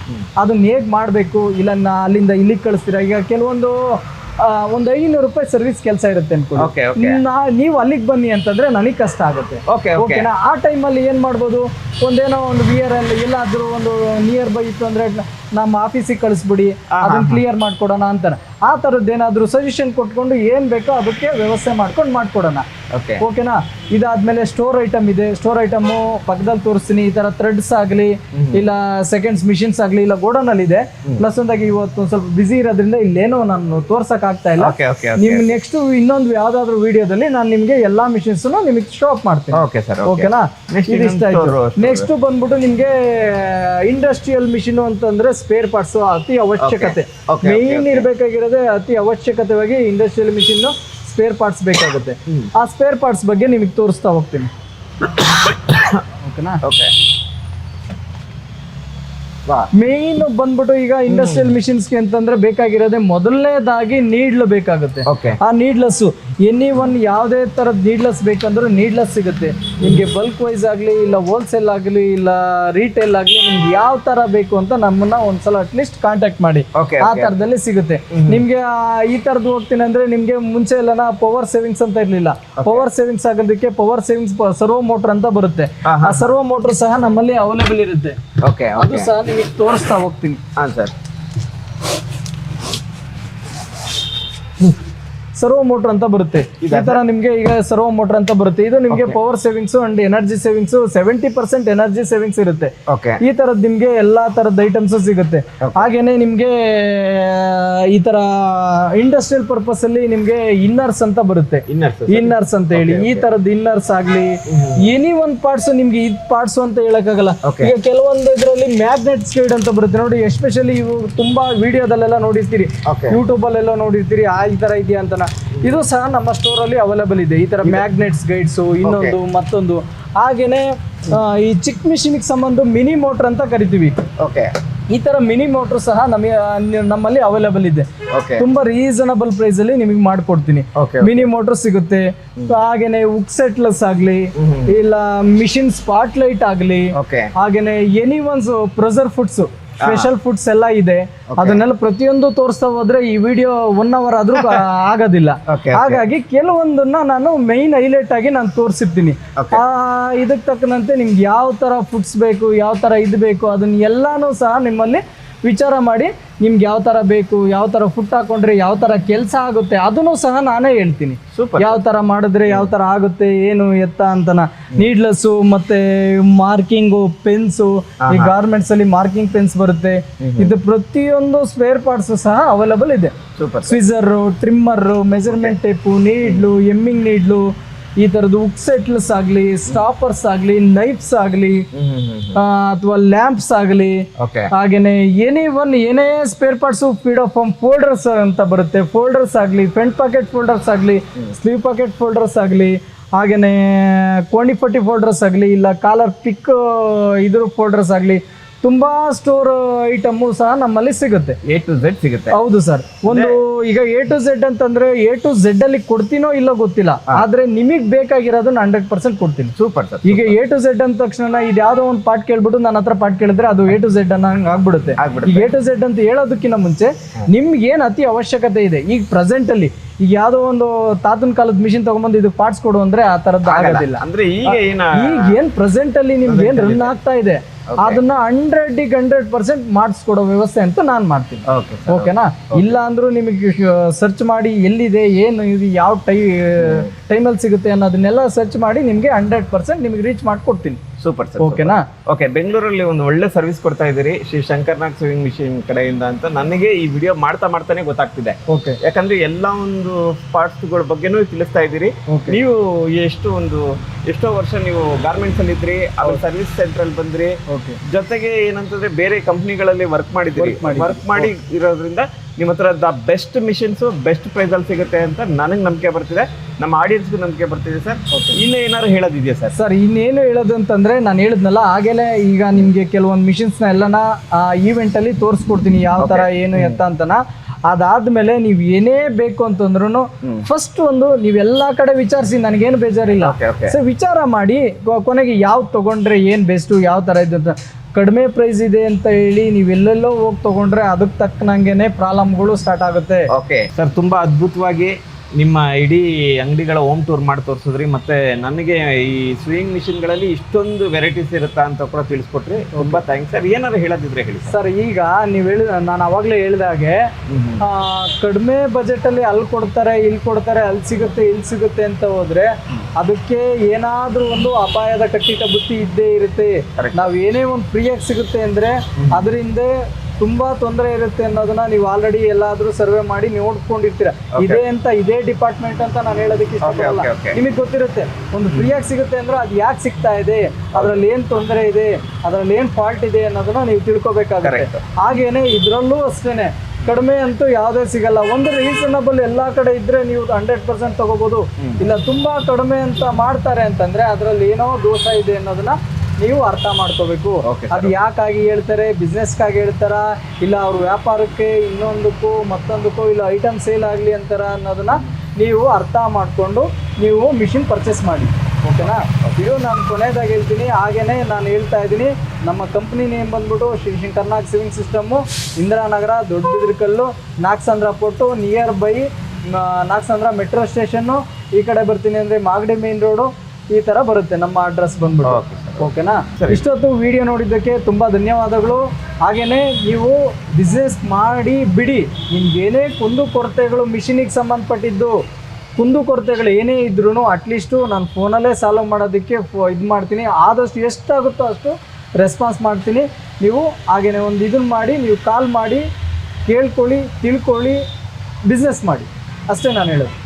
ಅದನ್ನ ಹೇಗ್ ಮಾಡಬೇಕು? ಇಲ್ಲ ಅಲ್ಲಿಂದ ಇಲ್ಲಿಗೆ ಕಳಿಸ್ತೀರಾ? ಈಗ ಕೆಲವೊಂದು ಒಂದು ಐನೂರು ರೂಪಾಯಿ ಸರ್ವಿಸ್ ಕೆಲಸ ಇರುತ್ತೆ ಅನ್ಕೊಳ್ಳಿ. ನೀವು ಅಲ್ಲಿಗೆ ಬನ್ನಿ ಅಂತಂದ್ರೆ ನನಗೆ ಕಷ್ಟ ಆಗುತ್ತೆ. ಓಕೆ ಓಕೆ ಓಕೆನಾ ಆ ಟೈಮಲ್ಲಿ ಏನು ಮಾಡ್ಬೋದು? ಒಂದೇನೋ ಒಂದು ವಿಯರ್ ಅಲ್ಲಿ ಎಲ್ ಎಲ್ಲಾದ್ರೂ ಒಂದು ನಿಯರ್ ಬೈ ಇತ್ತು ಅಂದ್ರೆ ನಮ್ಮ ಆಫೀಸಿಗೆ ಕಳಿಸ್ಬಿಡಿ ಅದನ್ನ ಕ್ಲಿಯರ್ ಮಾಡ್ಕೊಡೋಣ ಅಂತಾನೆ. ಆ ಥರದ್ದು ಏನಾದರೂ ಸಜೆಷನ್ ಕೊಟ್ಕೊಂಡು ಏನು ಬೇಕೋ ಅದಕ್ಕೆ ವ್ಯವಸ್ಥೆ ಮಾಡ್ಕೊಂಡು ಮಾಡ್ಕೊಡೋಣ. ಓಕೆ ಓಕೆನಾ ಇದಾದ್ಮೇಲೆ ಸ್ಟೋರ್ ಐಟಮ್ ಇದೆ. ಸ್ಟೋರ್ ಐಟಮು ಪಕ್ಕದಲ್ಲಿ ತೋರಿಸ್ತೀನಿ. ಈ ತರ ಥ್ರೆಡ್ಸ್ ಆಗಲಿ ಇಲ್ಲ ಸೆಕೆಂಡ್ಸ್ ಮಿಷಿನ್ಸ್ ಆಗಲಿ ಇಲ್ಲ ಗೋಡೌನಲ್ಲಿ ಇದೆ. ಪ್ಲಸ್ ಒಂದಾಗಿ ಇವತ್ತು ಸ್ವಲ್ಪ ಬಿಸಿ ಇರೋದ್ರಿಂದ ಇಲ್ಲೇನೋ ನಾನು ತೋರ್ಸಕ್ ಆಗ್ತಾ ಇಲ್ಲ. ನಿಮ್ಗೆ ನೆಕ್ಸ್ಟ್ ಇನ್ನೊಂದು ಯಾವ್ದಾದ್ರು ವಿಡಿಯೋದಲ್ಲಿ ನಾನು ನಿಮ್ಗೆ ಎಲ್ಲಾ ಮಿಷಿನ್ಸ್ ನಿಮಗೆ ಶೋ ಅಪ್ ಮಾಡ್ತೀನಿ. ಓಕೆ ಸರ್ ಓಕೆನಾ ಇದಿಷ್ಟ ಆಯ್ತು. ನೆಕ್ಸ್ಟ್ ಬಂದ್ಬಿಟ್ಟು ನಿಮ್ಗೆ ಇಂಡಸ್ಟ್ರಿಯಲ್ ಮಿಷಿನ್ ಅಂತಂದ್ರೆ ಸ್ಪೇರ್ ಪಾರ್ಟ್ಸ್ ಅತಿ ಅವಶ್ಯಕತೆ. ಮೇನ್ ಇರಬೇಕಾಗಿರೋದೇ ಅತಿ ಅವಶ್ಯಕತೆವಾಗಿ ಇಂಡಸ್ಟ್ರಿಯಲ್ ಮಿಷಿನ್ ಸ್ಪೇರ್ ಪಾರ್ಟ್ಸ್ ಬೇಕಾಗುತ್ತೆ. ಆ ಸ್ಪೇರ್ ಪಾರ್ಟ್ಸ್ ಬಗ್ಗೆ ನಿಮಗೆ ತೋರಿಸ್ತಾ ಹೋಗ್ತೀನಿ. ಓಕೆನಾ? ಓಕೆ ವಾ. ಮೇನ್ ಬಂದ್ಬಿಟ್ಟು ಈಗ ಇಂಡಸ್ಟ್ರಿಯಲ್ ಮಿಷಿನ್ಸ್ಗೆ ಅಂತಂದ್ರೆ ಬೇಕಾಗಿರೋದೇ ಮೊದಲನೇದಾಗಿ ನೀಡ್ಲು ಬೇಕಾಗುತ್ತೆ. ಆ ನೀಡ್ಲೆಸ್ ಎನಿ ಒನ್ ಯಾವುದೇ ಥರದ ನೀಡ್ಲೆಸ್ ಬೇಕಂದ್ರೂ ನೀಡ್ಲೆಸ್ ಸಿಗುತ್ತೆ. ನಿಮಗೆ ಬಲ್ಕ್ ವೈಸ್ ಆಗಲಿ ಇಲ್ಲ ಹೋಲ್ಸೇಲ್ ಆಗಲಿ ಇಲ್ಲ ರೀಟೇಲ್ ಆಗಲಿ ನಿಮ್ಗೆ ಯಾವ ಥರ ಬೇಕು ಅಂತ ನಮ್ಮನ್ನ ಒಂದ್ಸಲ ಅಟ್ಲೀಸ್ಟ್ ಕಾಂಟ್ಯಾಕ್ಟ್ ಮಾಡಿ. ಆ ಥರದಲ್ಲಿ ಸಿಗುತ್ತೆ. ನಿಮಗೆ ಈ ಥರದ್ದು ಹೋಗ್ತೀನಿ ಅಂದರೆ ನಿಮಗೆ ಮುಂಚೆ ಎಲ್ಲ ಪವರ್ ಸೇವಿಂಗ್ಸ್ ಅಂತ ಇರಲಿಲ್ಲ. ಪವರ್ ಸೇವಿಂಗ್ಸ್ ಆಗೋದಕ್ಕೆ ಪವರ್ ಸೇವಿಂಗ್ಸ್ ಸರ್ವೋ ಮೋಟರ್ ಅಂತ ಬರುತ್ತೆ. ಆ ಸರ್ವೋ ಮೋಟರ್ ಸಹ ನಮ್ಮಲ್ಲಿ ಅವೈಲೇಬಲ್ ಇರುತ್ತೆ. ಅದು ಸಹ ನಿಮಗೆ ತೋರಿಸ್ತಾ ಹೋಗ್ತೀನಿ. ಹಾಂ ಸರ್. ಸರ್ವೋ ಮೋಟರ್ ಅಂತ ಬರುತ್ತೆ. ಈ ತರ ನಿಮ್ಗೆ ಈಗ ಸರ್ವೋ ಮೋಟರ್ ಅಂತ ಬರುತ್ತೆ. ಇದು ನಿಮ್ಗೆ power savings and energy savings seventy percent energy savings ಇರುತ್ತೆ. ಈ ತರದ್ ನಿಮ್ಗೆ ಎಲ್ಲಾ ತರದ ಐಟಮ್ಸ್ ಸಿಗುತ್ತೆ. ಹಾಗೇನೆ ನಿಮ್ಗೆ ಈ ತರ ಇಂಡಸ್ಟ್ರಿಯಲ್ ಪರ್ಪಸ್ ಅಲ್ಲಿ ನಿಮ್ಗೆ ಇನ್ನರ್ಸ್ ಅಂತ ಬರುತ್ತೆ. ಇನ್ನರ್ಸ್ ಅಂತ ಹೇಳಿ. ಈ ತರದ್ ಇನ್ನರ್ಸ್ ಆಗ್ಲಿ ಎನಿ ಒನ್ ಪಾರ್ಟ್ಸ್ ನಿಮ್ಗೆ ಇದ್ ಪಾರ್ಟ್ಸ್ ಅಂತ ಹೇಳಕ್ಕಾಗಲ್ಲ. ಈಗ ಕೆಲವೊಂದು ಇದರಲ್ಲಿ ಮ್ಯಾಗ್ನೆಟ್ ಸ್ಕೈಡ್ ಅಂತ ಬರುತ್ತೆ. ನೋಡಿ ಎಸ್ಪೆಷಲಿ ಇವು ತುಂಬಾ ವಿಡಿಯೋದಲ್ಲೆಲ್ಲ ನೋಡಿರ್ತೀರಿ. ಯೂಟ್ಯೂಬ್ ಅಲ್ಲೆಲ್ಲ ನೋಡಿರ್ತೀರಿ. ಆ ಈ ತರ ಇದೆಯಾ ಅಂತನ. ಇದು ಸಹ ನಮ್ಮ ಸ್ಟೋರ್ ಅಲ್ಲಿ ಅವೈಲೇಬಲ್ ಇದೆ. ಈ ತರ ಮ್ಯಾಗ್ನೆಟ್ಸ್ ಗೈಡ್ಸ್ ಇನ್ನೊಂದು ಮತ್ತೊಂದು. ಹಾಗೇನೆ ಈ ಚಿಕ್ಕ ಮಿಷಿನ್ಗೆ ಸಂಬಂಧ ಮಿನಿ ಮೋಟರ್ ಅಂತ ಕರಿತೀವಿ. ಓಕೆ ಈ ತರ ಮಿನಿ ಮೋಟರ್ ಸಹ ನಮಗೆ ನಮ್ಮಲ್ಲಿ ಅವೈಲೇಬಲ್ ಇದೆ. ತುಂಬಾ ರೀಸನಬಲ್ ಪ್ರೈಸ್ ಅಲ್ಲಿ ನಿಮಗೆ ಮಾಡ್ಕೊಡ್ತೀನಿ. ಮಿನಿ ಮೋಟರ್ ಸಿಗುತ್ತೆ. ಹಾಗೇನೆ ಉಕ್ ಸೆಟ್ಲೆಸ್ ಆಗ್ಲಿ ಇಲ್ಲ ಮಿಷಿನ್ ಸ್ಪಾಟ್ ಲೈಟ್ ಆಗ್ಲಿ ಹಾಗೇನೆ any ones presser foots special foots ಎಲ್ಲ ಇದೆ. ಅದನ್ನೆಲ್ಲ ಪ್ರತಿಯೊಂದು ತೋರಿಸ್ತಾ ಹೋದ್ರೆ ಈ ವಿಡಿಯೋ ಒನ್ ಅವರ್ ಆದ್ರೂ ಆಗೋದಿಲ್ಲ. ಹಾಗಾಗಿ ಕೆಲವೊಂದನ್ನ ನಾನು ಮೈನ್ ಹೈಲೈಟ್ ಆಗಿ ನಾನು ತೋರಿಸಿರ್ತೀನಿ. ಆ ಇದಕ್ಕೆ ತಕ್ಕನಂತೆ ನಿಮ್ಗೆ ಯಾವ ತರ ಫುಡ್ಸ್ ಬೇಕು ಯಾವ ತರ ಇದು ಬೇಕು ಅದನ್ನ ಎಲ್ಲಾನು ಸಹ ನಿಮ್ಮಲ್ಲಿ ವಿಚಾರ ಮಾಡಿ ನಿಮ್ಗೆ ಯಾವ ತರ ಬೇಕು ಯಾವ ತರ ಫುಡ್ ಹಾಕೊಂಡ್ರೆ ಯಾವ ತರ ಕೆಲಸ ಆಗುತ್ತೆ ಅದನ್ನು ಸಹ ನಾನೇ ಹೇಳ್ತೀನಿ. ಯಾವ ತರ ಮಾಡಿದ್ರೆ ಯಾವ ತರ ಆಗುತ್ತೆ ಏನು ಎತ್ತ ಅಂತನ. ನೀಡ್ಲೆಸ್ಸು ಮತ್ತೆ ಮಾರ್ಕಿಂಗು ಪೆನ್ಸು ಈ ಗಾರ್ಮೆಂಟ್ಸ್ ಅಲ್ಲಿ ಮಾರ್ಕಿಂಗ್ ಪೆನ್ಸ್ ಬರುತ್ತೆ. ಇದು ಪ್ರತಿಯೊಂದು ಸ್ಪೇರ್ ಪಾರ್ಟ್ಸ್ ಸಹ ಅವೈಲಬಲ್ ಇದೆ. Scissor trimmer measurement tape needle hemming needle ಈ ತರದ್ದು ಉಕ್ ಸೆಟ್ಲ್ಸ್ ಆಗಲಿ ಸ್ಟಾಪರ್ಸ್ ಆಗಲಿ ನೈಫ್ಸ್ ಆಗಲಿ ಅಥವಾ ಲ್ಯಾಂಪ್ಸ್ ಆಗಲಿ ಹಾಗೇನೆ ಏನೇ ಒನ್ ಏನೇ spare parts feed off folders ಅಂತ ಬರುತ್ತೆ. ಫೋಲ್ಡರ್ಸ್ ಆಗಲಿ ಫ್ರಂಟ್ ಪಾಕೆಟ್ ಫೋಲ್ಡರ್ಸ್ ಆಗಲಿ ಸ್ಲೀವ್ ಪಾಕೆಟ್ ಫೋಲ್ಡರ್ಸ್ ಆಗಲಿ ಹಾಗೇನೆ ಕೋಣಿಪಟ್ಟಿ ಫೋಲ್ಡರ್ಸ್ ಆಗಲಿ ಇಲ್ಲ ಕಾಲರ್ ಪಿಕ್ ಇದ್ರ ಫೋಲ್ಡರ್ಸ್ ಆಗಲಿ ತುಂಬಾ ಸ್ಟೋರ್ ಐಟಮ್ ಸಹ ನಮ್ಮಲ್ಲಿ ಸಿಗುತ್ತೆ. ಎ ಟು ಝೆಡ್ ಸಿಗುತ್ತೆ. ಹೌದು ಸರ್. ಒಂದು ಈಗ ಎ ಟು ಝೆಡ್ ಅಂತಂದ್ರೆ ಎ ಟು ಝೆಡ್ ಅಲ್ಲಿ ಕೊಡ್ತೀನೋ ಇಲ್ಲೋ ಗೊತ್ತಿಲ್ಲ. ಆದ್ರೆ ನಿಮಗ್ ಬೇಕಾಗಿರೋದನ್ನ ಹಂಡ್ರೆಡ್ ಪರ್ಸೆಂಟ್ ಕೊಡ್ತೀನಿ. ಸೂಪರ್ ಸರ್ ಈಗ ಎ ಟು ಝೆಡ್ ಅಂದ ತಕ್ಷಣ ಇದು ಯಾವ್ದೋ ಒಂದು ಪಾರ್ಟ್ ಕೇಳ್ಬಿಟ್ಟು ನನ್ನ ಹತ್ರ ಪಾರ್ಟ್ ಕೇಳಿದ್ರೆ ಅದು ಎ ಟು ಝೆಡ್ ಅನ್ನ ಹಂಗ್ ಆಗ್ಬಿಡುತ್ತೆ. ಈಗ ಎ ಟು ಝೆಡ್ ಅಂತ ಹೇಳೋದಕ್ಕಿಂತ ಮುಂಚೆ ನಿಮ್ಗೆ ಏನ್ ಅತಿ ಅವಶ್ಯಕತೆ ಇದೆ? ಈಗ ಪ್ರೆಸೆಂಟ್ ಅಲ್ಲಿ ಈಗ ಯಾವ್ದೋ ಒಂದು ತಾತನ ಕಾಲದ ಮಿಷಿನ್ ತಗೊಂಡ್ಬಂದು ಇದು ಪಾರ್ಟ್ಸ್ ಕೊಡು ಅಂದ್ರೆ ಆ ತರದ್ದು ಆಗೋದಿಲ್ಲ. ಅಂದ್ರೆ ಈಗ ಈಗ ಏನ್ ಪ್ರೆಸೆಂಟ್ ಅಲ್ಲಿ ನಿಮ್ಗೆ ಏನ್ ರನ್ ಆಗ್ತಾ ಇದೆ? ಅದನ್ನ ಹಂಡ್ರೆಡ್ ಹಂಡ್ರೆಡ್ ಪರ್ಸೆಂಟ್ ಮಾಡಿಸ್ಕೊಡೋ ವ್ಯವಸ್ಥೆ ಅಂತ ನಾನು ಮಾಡ್ತೀನಿ. ಓಕೆ ಓಕೆನಾ ಇಲ್ಲ ಅಂದ್ರೂ ನಿಮಗೆ ಸರ್ಚ್ ಮಾಡಿ ಎಲ್ಲಿದೆ ಏನು ಇದು ಯಾವ ಟೈ ಟೈಮಲ್ಲಿ ಸಿಗುತ್ತೆ ಅನ್ನೋದನ್ನೆಲ್ಲ ಸರ್ಚ್ ಮಾಡಿ ನಿಮಗೆ ಹಂಡ್ರೆಡ್ ಪರ್ಸೆಂಟ್ ನಿಮಗೆ ರೀಚ್ ಮಾಡ್ಕೊಡ್ತೀನಿ. ಸೂಪರ್ ಸರ್ ಓಕೆನಾ ಓಕೆ ಬೆಂಗಳೂರಲ್ಲಿ ಒಂದು ಒಳ್ಳೆ ಸರ್ವಿಸ್ ಕೊಡ್ತಾ ಇದ್ದೀರಿ. ಶ್ರೀ ಶಂಕರ್ನಾಗ್ ಸ್ವಿಂಗ್ ಮಿಷಿನ್ ಕಡೆಯಿಂದ ಅಂತ. ನನಗೆ ಈ ವಿಡಿಯೋ ಮಾಡ್ತಾ ಮಾಡ್ತಾನೆ ಗೊತ್ತಾಗ್ತಿದೆ. ಓಕೆ ಯಾಕಂದ್ರೆ ಎಲ್ಲ ಒಂದು ಪಾರ್ಟ್ಸ್ಗಳ ಬಗ್ಗೆನೂ ತಿಳಿಸ್ತಾ ಇದ್ದೀರಿ. ನೀವು ಎಷ್ಟು ಒಂದು ಎಷ್ಟೋ ವರ್ಷ ನೀವು ಗಾರ್ಮೆಂಟ್ಸ್ ಅಲ್ಲಿ ಇದ್ರಿ ಅವ್ರ ಸರ್ವಿಸ್ ಸೆಂಟರ್ ಅಲ್ಲಿ ಬಂದ್ರಿ. ಜೊತೆಗೆ ಏನಂತಂದ್ರೆ ಬೇರೆ ಕಂಪ್ನಿಗಳಲ್ಲಿ ವರ್ಕ್ ಮಾಡಿದ್ರಿ ಮಾಡಿದ್ರಿ. ವರ್ಕ್ ಮಾಡಿ ಇರೋದ್ರಿಂದ ನಿಮ್ಮ ಹತ್ರ ದ ಬೆಸ್ಟ್ ಮಿಷಿನ್ಸು ಬೆಸ್ಟ್ ಪ್ರೈಸಲ್ಲಿ ಸಿಗುತ್ತೆ ಅಂತ ನನಗೆ ನಂಬಿಕೆ ಬರ್ತಿದೆ. ನಮ್ಮ ಆಡಿಯನ್ಸ್ಗೂ ನಂಬಿಕೆ ಬರ್ತಿದೆ ಸರ್. ಇನ್ನು ಏನಾದ್ರು ಹೇಳೋದಿದೆಯಾ ಸರ್? ಸರ್ ಇನ್ನೇನು ಹೇಳೋದು ಅಂತಂದರೆ ನಾನು ಹೇಳಿದ್ನಲ್ಲ ಆಗಲೇ ಈಗ ನಿಮಗೆ ಕೆಲವೊಂದು ಮಿಷಿನ್ಸ್ನ ಎಲ್ಲನ ಈವೆಂಟಲ್ಲಿ ತೋರಿಸ್ಕೊಡ್ತೀನಿ ಯಾವ ಥರ ಏನು ಎತ್ತ ಅಂತನ. ಅದಾದ್ಮೇಲೆ ನೀವು ಏನೇ ಬೇಕು ಅಂತಂದ್ರೂ ಫಸ್ಟ್ ಒಂದು ನೀವೆಲ್ಲಾ ಕಡೆ ವಿಚಾರಿಸಿ ನನಗೇನು ಬೇಜಾರಿಲ್ಲ. ಸೊ ವಿಚಾರ ಮಾಡಿ ಕೊನೆಗೆ ಯಾವ್ದು ತಗೊಂಡ್ರೆ ಏನು ಬೆಸ್ಟು ಯಾವ ಥರ ಇದೆ ಅಂತ ಕಡಿಮೆ ಪ್ರೈಸ್ ಇದೆ ಅಂತ ಹೇಳಿ ನೀವೆಲ್ಲೆಲ್ಲೋ ಹೋಗಿ ತಗೊಂಡ್ರೆ ಅದಕ್ಕೆ ತಕ್ಕನಂಗೆನೆ ಪ್ರಾಬ್ಲಮ್ಗಳು ಸ್ಟಾರ್ಟ್ ಆಗುತ್ತೆ. ಓಕೆ ಸರ್ ತುಂಬಾ ಅದ್ಭುತವಾಗಿ ನಿಮ್ಮ ಇಡೀ ಅಂಗಡಿಗಳ ಹೋಮ್ ಟೂರ್ ಮಾಡಿ ತೋರಿಸಿದ್ರಿ ಮತ್ತೆ ನನಗೆ ಈ ಸ್ವಿಂಗ್ ಮಿಷಿನ್ಗಳಲ್ಲಿ ಇಷ್ಟೊಂದು ವೆರೈಟೀಸ್ ಇರುತ್ತಾ ಅಂತ ಕೂಡ ತಿಳಿಸ್ಕೊಟ್ರಿ. ತುಂಬಾ ಥ್ಯಾಂಕ್ಸ್ ಸರ್ ಏನಾದ್ರು ಹೇಳೋದಿದ್ರೆ ಹೇಳಿ ಸರ್ ಈಗ ನೀವು ಹೇಳಿ ನಾನು ಅವಾಗಲೇ ಹೇಳಿದಾಗೆ ಹಾಗೆ ಕಡಿಮೆ ಬಜೆಟಲ್ಲಿ ಅಲ್ಲಿ ಕೊಡ್ತಾರೆ ಇಲ್ಲಿ ಕೊಡ್ತಾರೆ ಅಲ್ಲಿ ಸಿಗುತ್ತೆ ಇಲ್ಲಿ ಸಿಗುತ್ತೆ ಅಂತ ಹೋದ್ರೆ ಅದಕ್ಕೆ ಏನಾದರೂ ಒಂದು ಅಪಾಯದ ಕಟ್ಟಿಟ ಬುತ್ತಿ ಇದ್ದೇ ಇರುತ್ತೆ. ನಾವು ಏನೇ ಒಂದು ಫ್ರೀಯಾಗಿ ಸಿಗುತ್ತೆ ಅಂದ್ರೆ ಅದರಿಂದ ತುಂಬಾ ತೊಂದರೆ ಇರುತ್ತೆ ಅನ್ನೋದನ್ನ ನೀವು ಆಲ್ರೆಡಿ ಎಲ್ಲಾದ್ರೂ ಸರ್ವೆ ಮಾಡಿ ನೋಡ್ಕೊಂಡಿರ್ತೀರ. ಇದೇ ಅಂತ ಇದೇ ಡಿಪಾರ್ಟ್ಮೆಂಟ್ ಅಂತ ನಾನು ಹೇಳೋದಕ್ಕೆ ಇಷ್ಟಪಡಲ್ಲ. ನಿಮಗೆ ಗೊತ್ತಿರುತ್ತೆ ಒಂದು ಫ್ರೀಯಾಗಿ ಸಿಗುತ್ತೆ ಅಂದ್ರೆ ಅದು ಯಾಕೆ ಸಿಗ್ತಾ ಇದೆ ಅದ್ರಲ್ಲಿ ಏನ್ ತೊಂದರೆ ಇದೆ ಅದ್ರಲ್ಲಿ ಏನ್ ಫಾಲ್ಟ್ ಇದೆ ಅನ್ನೋದನ್ನ ನೀವು ತಿಳ್ಕೊಬೇಕಾಗುತ್ತೆ. ಹಾಗೇನೆ ಇದ್ರಲ್ಲೂ ಅಷ್ಟೇನೆ. ಕಡಿಮೆ ಅಂತೂ ಯಾವುದೇ ಸಿಗಲ್ಲ. ಒಂದು ರೀಸನಬಲ್ ಎಲ್ಲಾ ಕಡೆ ಇದ್ರೆ ನೀವು ಹಂಡ್ರೆಡ್ ಪರ್ಸೆಂಟ್ ತಗೋಬಹುದು ಇಲ್ಲ ತುಂಬಾ ಕಡಿಮೆ ಅಂತ ಮಾಡ್ತಾರೆ ಅಂತಂದ್ರೆ ಅದರಲ್ಲಿ ಏನೋ ದೋಷ ಇದೆ ಅನ್ನೋದನ್ನ ನೀವು ಅರ್ಥ ಮಾಡ್ಕೋಬೇಕು. ಅದು ಯಾಕಾಗಿ ಹೇಳ್ತಾರೆ? ಬಿಸ್ನೆಸ್ಗಾಗಿ ಹೇಳ್ತಾರ? ಇಲ್ಲ ಅವ್ರ ವ್ಯಾಪಾರಕ್ಕೆ ಇನ್ನೊಂದಕ್ಕೂ ಮತ್ತೊಂದಕ್ಕೂ ಇಲ್ಲ ಐಟಮ್ ಸೇಲ್ ಆಗಲಿ ಅಂತಾರ ಅನ್ನೋದನ್ನ ನೀವು ಅರ್ಥ ಮಾಡಿಕೊಂಡು ನೀವು ಮಿಷಿನ್ ಪರ್ಚೇಸ್ ಮಾಡಿ. ಓಕೆನಾ ಇದು ನಾನು ಕೊನೆಯದಾಗಿ ಹೇಳ್ತೀನಿ. ಹಾಗೇನೆ ನಾನು ಹೇಳ್ತಾ ಇದ್ದೀನಿ. ನಮ್ಮ ಕಂಪ್ನಿ ನೇಮ್ ಬಂದ್ಬಿಟ್ಟು Shri Shri Karnataka sewing system Indiranagar Doddabidrakallu Nagasandra post nearby Nagasandra metro station ಈ ಕಡೆ ಬರ್ತೀನಿ ಅಂದರೆ ಮಾಗಡಿ ಮೇನ್ ರೋಡು ಈ ತರ ಬರುತ್ತೆ ನಮ್ಮ ಅಡ್ರೆಸ್ ಬಂದ್ಬಿಟ್ಟು. ಓಕೆನಾ ಇಷ್ಟೊತ್ತು ವಿಡಿಯೋ ನೋಡಿದ್ದಕ್ಕೆ ತುಂಬಾ ಧನ್ಯವಾದಗಳು. ಹಾಗೇನೆ ನೀವು ಬಿಸ್ನೆಸ್ ಮಾಡಿ ಬಿಡಿ. ನಿಮ್ಗೆ ಏನೇ ಕುಂದು ಕೊರತೆಗಳು ಮಿಷಿನಿಗೆ ಸಂಬಂಧಪಟ್ಟಿದ್ದು ಕುಂದು ಕೊರತೆಗಳು ಏನೇ ಇದ್ರೂ ಅಟ್ಲೀಸ್ಟು ನಾನು ಫೋನಲ್ಲೇ ಸಾಲ್ವ್ ಮಾಡೋದಕ್ಕೆ ಇದು ಮಾಡ್ತೀನಿ. ಆದಷ್ಟು ಎಷ್ಟಾಗುತ್ತೋ ಅಷ್ಟು ರೆಸ್ಪಾನ್ಸ್ ಮಾಡ್ತೀನಿ. ನೀವು ಹಾಗೆಯೇ ಒಂದು ಇದನ್ನು ಮಾಡಿ ನೀವು ಕಾಲ್ ಮಾಡಿ ಕೇಳ್ಕೊಳ್ಳಿ ತಿಳ್ಕೊಳ್ಳಿ ಬಿಸ್ನೆಸ್ ಮಾಡಿ. ಅಷ್ಟೇ ನಾನು ಹೇಳೋದು.